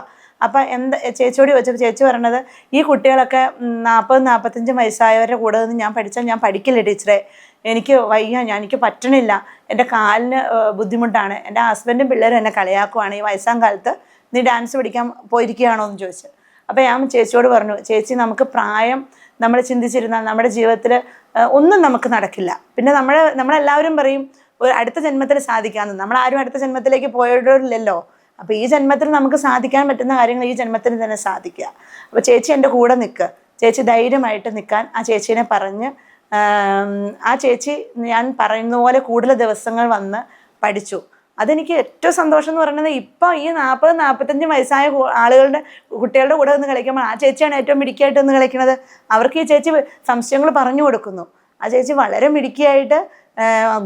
അപ്പം എന്താ ചേച്ചിയോട് ചോദിച്ചപ്പോൾ ചേച്ചി പറഞ്ഞത് ഈ കുട്ടികളൊക്കെ നാൽപ്പത് നാൽപ്പത്തഞ്ച് വയസ്സായവരുടെ കൂടെ നിന്ന് ഞാൻ പഠിച്ചാൽ ഞാൻ പഠിക്കില്ല ടീച്ചറെ? എനിക്ക് വയ്യ ഞാൻ എനിക്ക് പറ്റണില്ല. എന്റെ കാലിന് ബുദ്ധിമുട്ടാണ്. എന്റെ ഹസ്ബൻഡും പിള്ളേരും എന്നെ കളിയാക്കുവാണ്. ഈ വയസ്സാം കാലത്ത് നീ ഡാൻസ് പഠിക്കാൻ പോയിരിക്കുകയാണോ എന്ന് ചോദിച്ചു. അപ്പോൾ ഞാൻ ചേച്ചിയോട് പറഞ്ഞു ചേച്ചി നമുക്ക് പ്രായം നമ്മൾ ചിന്തിച്ചിരുന്നാൽ നമ്മുടെ ജീവിതത്തിൽ ഒന്നും നമുക്ക് നടക്കില്ല. പിന്നെ നമ്മൾ നമ്മളെല്ലാവരും പറയും ഒരു അടുത്ത ജന്മത്തിൽ സാധിക്കാമെന്ന്. നമ്മൾ ആരും അടുത്ത ജന്മത്തിലേക്ക് പോയിട്ടില്ലല്ലോ അപ്പോൾ ഈ ജന്മത്തിൽ നമുക്ക് സാധിക്കാൻ പറ്റുന്ന കാര്യങ്ങൾ ഈ ജന്മത്തിൽ തന്നെ സാധിക്കുക. അപ്പോൾ ചേച്ചി എന്റെ കൂടെ നിൽക്കുക ചേച്ചി ധൈര്യമായിട്ട് നിൽക്കാൻ ആ ചേച്ചീനെ പറഞ്ഞ് ആ ചേച്ചി ഞാൻ പറയുന്ന പോലെ കൂടുതൽ ദിവസങ്ങൾ വന്ന് പഠിച്ചു. അതെനിക്ക് ഏറ്റവും സന്തോഷം എന്ന് പറയുന്നത് ഇപ്പോൾ ഈ നാൽപ്പത് നാൽപ്പത്തഞ്ച് വയസ്സായ ആളുകളുടെ കുട്ടികളുടെ കൂടെ നിന്ന് കളിക്കുമ്പോൾ ആ ചേച്ചിയാണ് ഏറ്റവും മിടുക്കിയായിട്ട് നിന്ന് കളിക്കുന്നത്. അവർക്ക് ഈ ചേച്ചി സംശയങ്ങൾ പറഞ്ഞു കൊടുക്കുന്നു. ആ ചേച്ചി വളരെ മിടുക്കിയായിട്ട്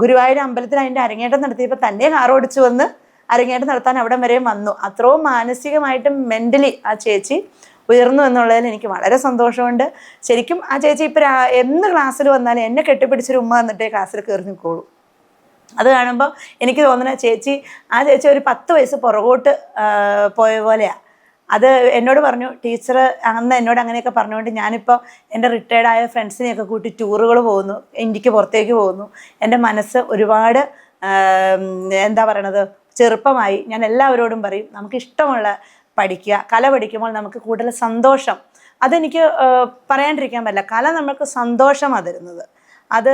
ഗുരുവായൂർ അമ്പലത്തിൽ അതിന്റെ അരങ്ങേറ്റം നടത്തിയപ്പോൾ തന്നെ കാർ ഓടിച്ചു വന്ന് അരങ്ങേറ്റം നടത്താൻ അവിടം വരെയും വന്നു. അത്രയും മാനസികമായിട്ടും മെന്റലി ആ ചേച്ചി ഉയർന്നു എന്നുള്ളതിൽ എനിക്ക് വളരെ സന്തോഷമുണ്ട്. ശരിക്കും ആ ചേച്ചി ഇപ്പം എന്ന് ക്ലാസ്സിൽ വന്നാലും എന്നെ കെട്ടിപ്പിടിച്ചൊരു ഉമ്മ എന്നിട്ടേ ക്ലാസ്സിൽ കയറി നിൽക്കുള്ളൂ. അത് കാണുമ്പോൾ എനിക്ക് തോന്നുന്ന ചേച്ചി ആ ചേച്ചി ഒരു പത്ത് വയസ്സ് പുറകോട്ട് പോയ പോലെയാണ് അത് എന്നോട് പറഞ്ഞു ടീച്ചർ അന്ന് എന്നോട് അങ്ങനെയൊക്കെ പറഞ്ഞുകൊണ്ട് ഞാനിപ്പോൾ എന്റെ റിട്ടയർഡ് ആയ ഫ്രണ്ട്സിനെയൊക്കെ കൂട്ടി ടൂറുകൾ പോകുന്നു ഇന്ത്യയ്ക്ക് പുറത്തേക്ക് പോകുന്നു. എന്റെ മനസ്സ് ഒരുപാട് എന്താ പറയണത് ചെറുപ്പമായി ഞാൻ എല്ലാവരോടും പറയും നമുക്ക് ഇഷ്ടമുള്ള പഠിക്കുക കല പഠിക്കുമ്പോൾ നമുക്ക് കൂടുതൽ സന്തോഷം. അതെനിക്ക് പറയാണ്ടിരിക്കാൻ പറ്റില്ല. കല നമുക്ക് സന്തോഷമാണ് തരുന്നത്. അത്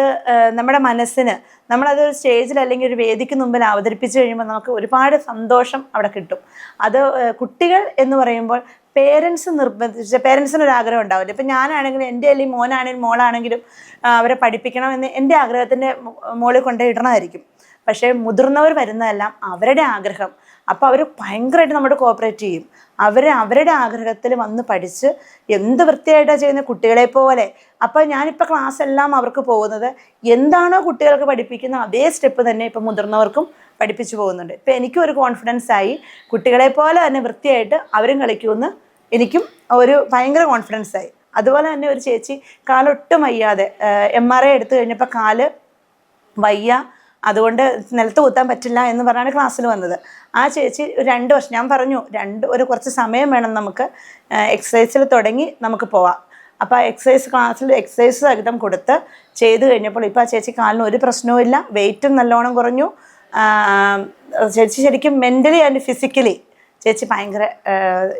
നമ്മുടെ മനസ്സിന് നമ്മളത് ഒരു സ്റ്റേജിൽ അല്ലെങ്കിൽ ഒരു വേദിക്ക് മുമ്പിൽ അവതരിപ്പിച്ച് കഴിയുമ്പോൾ നമുക്ക് ഒരുപാട് സന്തോഷം അവിടെ കിട്ടും. അത് കുട്ടികൾ എന്ന് പറയുമ്പോൾ പേരൻസ് നിർബന്ധിച്ച് പേരൻസിനൊരാഗ്രഹം ഉണ്ടാവില്ല. ഇപ്പം ഞാനാണെങ്കിലും എന്റെ അല്ലെങ്കിൽ മോനാണെങ്കിലും മോളാണെങ്കിലും അവരെ പഠിപ്പിക്കണം എന്ന് എന്റെ ആഗ്രഹത്തിന്റെ മോളിൽ കൊണ്ടേ ഇടണമായിരിക്കും. പക്ഷേ മുതിർന്നവർ വരുന്നതെല്ലാം അവരുടെ ആഗ്രഹം. അപ്പോൾ അവർ ഭയങ്കരമായിട്ട് നമ്മുടെ കോപ്പറേറ്റ് ചെയ്യും. അവർ അവരുടെ ആഗ്രഹത്തിൽ വന്ന് പഠിച്ച് എന്ത് വൃത്തിയായിട്ടാണ് ചെയ്യുന്ന കുട്ടികളെ പോലെ. അപ്പോൾ ഞാനിപ്പോൾ ക്ലാസ് എല്ലാം അവർക്ക് പോകുന്നത് എന്താണോ കുട്ടികൾക്ക് പഠിപ്പിക്കുന്ന അതേ സ്റ്റെപ്പ് തന്നെ ഇപ്പം മുതിർന്നവർക്കും പഠിപ്പിച്ചു പോകുന്നുണ്ട്. ഇപ്പം എനിക്കും ഒരു കോൺഫിഡൻസ് ആയി കുട്ടികളെ പോലെ തന്നെ വൃത്തിയായിട്ട് അവരും കളിക്കുമെന്ന് എനിക്കും ഒരു ഭയങ്കര കോൺഫിഡൻസ് ആയി. അതുപോലെ തന്നെ ഒരു ചേച്ചി കാലൊട്ടും വയ്യാതെ എം ആർ ഐ എടുത്തു കഴിഞ്ഞപ്പോൾ കാൽ വയ്യ അതുകൊണ്ട് നിലത്ത് കുത്താൻ പറ്റില്ല എന്ന് പറഞ്ഞാണ് ക്ലാസ്സിൽ വന്നത്. ആ ചേച്ചി രണ്ട് വർഷം ഞാൻ പറഞ്ഞു രണ്ട് ഒരു കുറച്ച് സമയം വേണം നമുക്ക് എക്സസൈസിൽ തുടങ്ങി നമുക്ക് പോവാം. അപ്പോൾ ആ എക്സസൈസ് ക്ലാസ്സിൽ എക്സസൈസ് സഹിതം കൊടുത്ത് ചെയ്ത് കഴിഞ്ഞപ്പോൾ ഇപ്പോൾ ആ ചേച്ചി കാലിന് ഒരു പ്രശ്നവും ഇല്ല വെയിറ്റും നല്ലോണം കുറഞ്ഞു. ചേച്ചി ശരിക്കും മെന്റലി ആൻഡ് ഫിസിക്കലി ചേച്ചി ഭയങ്കര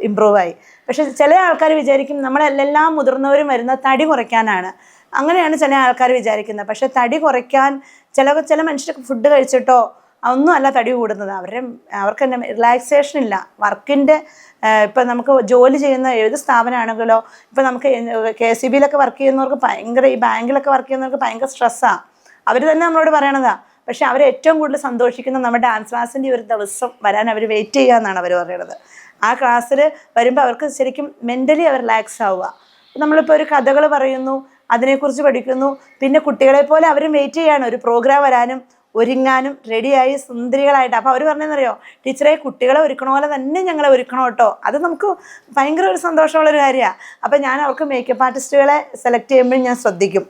ഇമ്പ്രൂവ് ആയി. പക്ഷെ ചില ആൾക്കാർ വിചാരിക്കും നമ്മളെല്ലാം മുതിർന്നവരും വരുന്ന തടി കുറയ്ക്കാനാണ്. അങ്ങനെയാണ് ചില ആൾക്കാർ വിചാരിക്കുന്നത്. പക്ഷേ തടി കുറയ്ക്കാൻ ചില ചില മനുഷ്യർക്ക് ഫുഡ് കഴിച്ചിട്ടോ ഒന്നും അല്ല തടി കൂടുന്നത്. അവരെ അവർക്ക് തന്നെ റിലാക്സേഷൻ ഇല്ല. വർക്കിന്റെ ഇപ്പം നമുക്ക് ജോലി ചെയ്യുന്ന ഏത് സ്ഥാപനമാണെങ്കിലോ ഇപ്പം നമുക്ക് കെ സി ബിയിലൊക്കെ വർക്ക് ചെയ്യുന്നവർക്ക് ഭയങ്കര ഈ ബാങ്കിലൊക്കെ വർക്ക് ചെയ്യുന്നവർക്ക് ഭയങ്കര സ്ട്രെസ്സാണ് അവർ തന്നെ നമ്മളോട് പറയണതാ. പക്ഷെ അവർ ഏറ്റവും കൂടുതൽ സന്തോഷിക്കുന്ന നമ്മുടെ ഡാൻസ് ക്ലാസ്സിന്റെ ഒരു ദിവസം വരാൻ അവർ വെയിറ്റ് ചെയ്യുക എന്നാണ് അവർ പറയുന്നത് ആ ക്ലാസ്സിൽ വരുമ്പോൾ അവർക്ക് ശരിക്കും മെന്റലി അവർ റിലാക്സ് ആവുക. നമ്മളിപ്പോൾ ഒരു കഥകൾ പറയുന്നു. അതിനെക്കുറിച്ച് പഠിക്കുന്നു. പിന്നെ കുട്ടികളെ പോലെ അവരും വെയിറ്റ് ചെയ്യാണ്. ഒരു പ്രോഗ്രാം വരാനും ഒരുങ്ങാനും റെഡിയായി സുന്ദരികളായിട്ട്. അപ്പോൾ അവർ പറഞ്ഞതെന്നറിയോ? ടീച്ചറെ കുട്ടികളെ ഒരുക്കണ പോലെ തന്നെ ഞങ്ങളെ ഒരുക്കണം കേട്ടോ. അത് നമുക്ക് ഭയങ്കര ഒരു സന്തോഷമുള്ളൊരു കാര്യമാണ് അപ്പോൾ ഞാൻ അവർക്ക് മേക്കപ്പ് ആർട്ടിസ്റ്റുകളെ സെലക്ട് ചെയ്യുമ്പോഴും ഞാൻ ശ്രദ്ധിക്കും.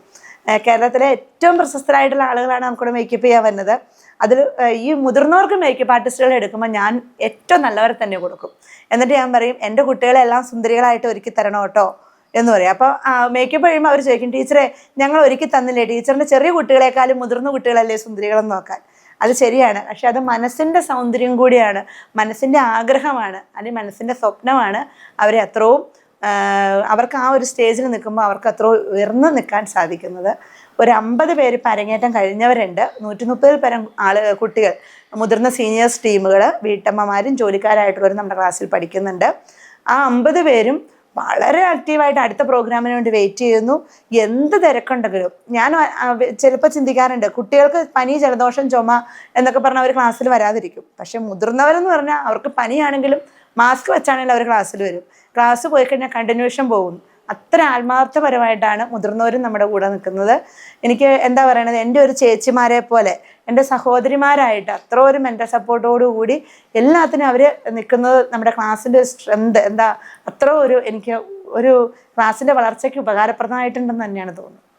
കേരളത്തിലെ ഏറ്റവും പ്രശസ്തരായിട്ടുള്ള ആളുകളാണ് നമുക്കിവിടെ മേക്കപ്പ് ചെയ്യാൻ വരുന്നത്. അതിൽ ഈ മുതിർന്നവർക്ക് മേക്കപ്പ് ആർട്ടിസ്റ്റുകളെ എടുക്കുമ്പോൾ ഞാൻ ഏറ്റവും നല്ലവരെ തന്നെ കൊടുക്കും. എന്നിട്ട് ഞാൻ പറയും എന്റെ കുട്ടികളെല്ലാം സുന്ദരികളായിട്ട് ഒരുക്കി തരണം കേട്ടോ. എന്ന് പറയും. അപ്പോൾ മേക്കപ്പ് കഴിയുമ്പോൾ അവർ ചോദിക്കും ടീച്ചറെ ഞങ്ങൾ ഒരുക്കി തന്നില്ലേ? ടീച്ചറിന്റെ ചെറിയ കുട്ടികളെക്കാളും മുതിർന്ന കുട്ടികളല്ലേ സുന്ദരികളെന്ന് നോക്കാൻ? അത് ശരിയാണ്. പക്ഷെ അത് മനസ്സിന്റെ സൗന്ദര്യം കൂടിയാണ് മനസ്സിന്റെ ആഗ്രഹമാണ് അല്ലെങ്കിൽ മനസ്സിന്റെ സ്വപ്നമാണ് അവരെ അത്രയും അവർക്ക് ആ ഒരു സ്റ്റേജിൽ നിൽക്കുമ്പോൾ അവർക്ക് അത്ര ഉയർന്നു നിൽക്കാൻ സാധിക്കുന്നത്. ഒരു അമ്പത് പേര് ഇപ്പം അരങ്ങേറ്റം കഴിഞ്ഞവരുണ്ട്. നൂറ്റി മുപ്പതിൽ പരം ആൾ കുട്ടികൾ മുതിർന്ന സീനിയേഴ്സ് ടീമുകൾ വീട്ടമ്മമാരും ജോലിക്കാരായിട്ടുള്ളവരും നമ്മുടെ ക്ലാസ്സിൽ പഠിക്കുന്നുണ്ട്. ആ അമ്പത് പേരും വളരെ ആക്റ്റീവായിട്ട് അടുത്ത പ്രോഗ്രാമിന് വേണ്ടി വെയിറ്റ് ചെയ്യുന്നു. എന്ത് തിരക്കുണ്ടെങ്കിലും. ഞാൻ ചിലപ്പോൾ ചിന്തിക്കാറുണ്ട് കുട്ടികൾക്ക് പനി ജലദോഷം ചുമ എന്നൊക്കെ പറഞ്ഞാൽ അവർ ക്ലാസ്സിൽ വരാതിരിക്കും. പക്ഷെ മുതിർന്നവരെന്ന് പറഞ്ഞാൽ അവർക്ക് പനിയാണെങ്കിലും മാസ്ക് വെച്ചാണെങ്കിലും അവർ ക്ലാസ്സിൽ വരും. ക്ലാസ് പോയി കഴിഞ്ഞാൽ കണ്ടിന്യൂഷൻ പോകും. അത്ര ആത്മാർത്ഥപരമായിട്ടാണ് മുതിർന്നവരും നമ്മുടെ കൂടെ നിൽക്കുന്നത്. എനിക്ക് എന്താ പറയണത്? എന്റെ ഒരു ചേച്ചിമാരെ പോലെ എന്റെ സഹോദരിമാരായിട്ട് അത്ര ഒരു മെന്റൽ സപ്പോർട്ടോടു കൂടി എല്ലാത്തിനും അവർ നിൽക്കുന്നത് നമ്മുടെ ക്ലാസ്സിന്റെ സ്ട്രെങ്ത് എന്താ അത്ര ഒരു എനിക്ക് ഒരു ക്ലാസ്സിന്റെ വളർച്ചയ്ക്ക് ഉപകാരപ്രദമായിട്ടുണ്ടെന്ന് തന്നെയാണ് തോന്നുന്നത്.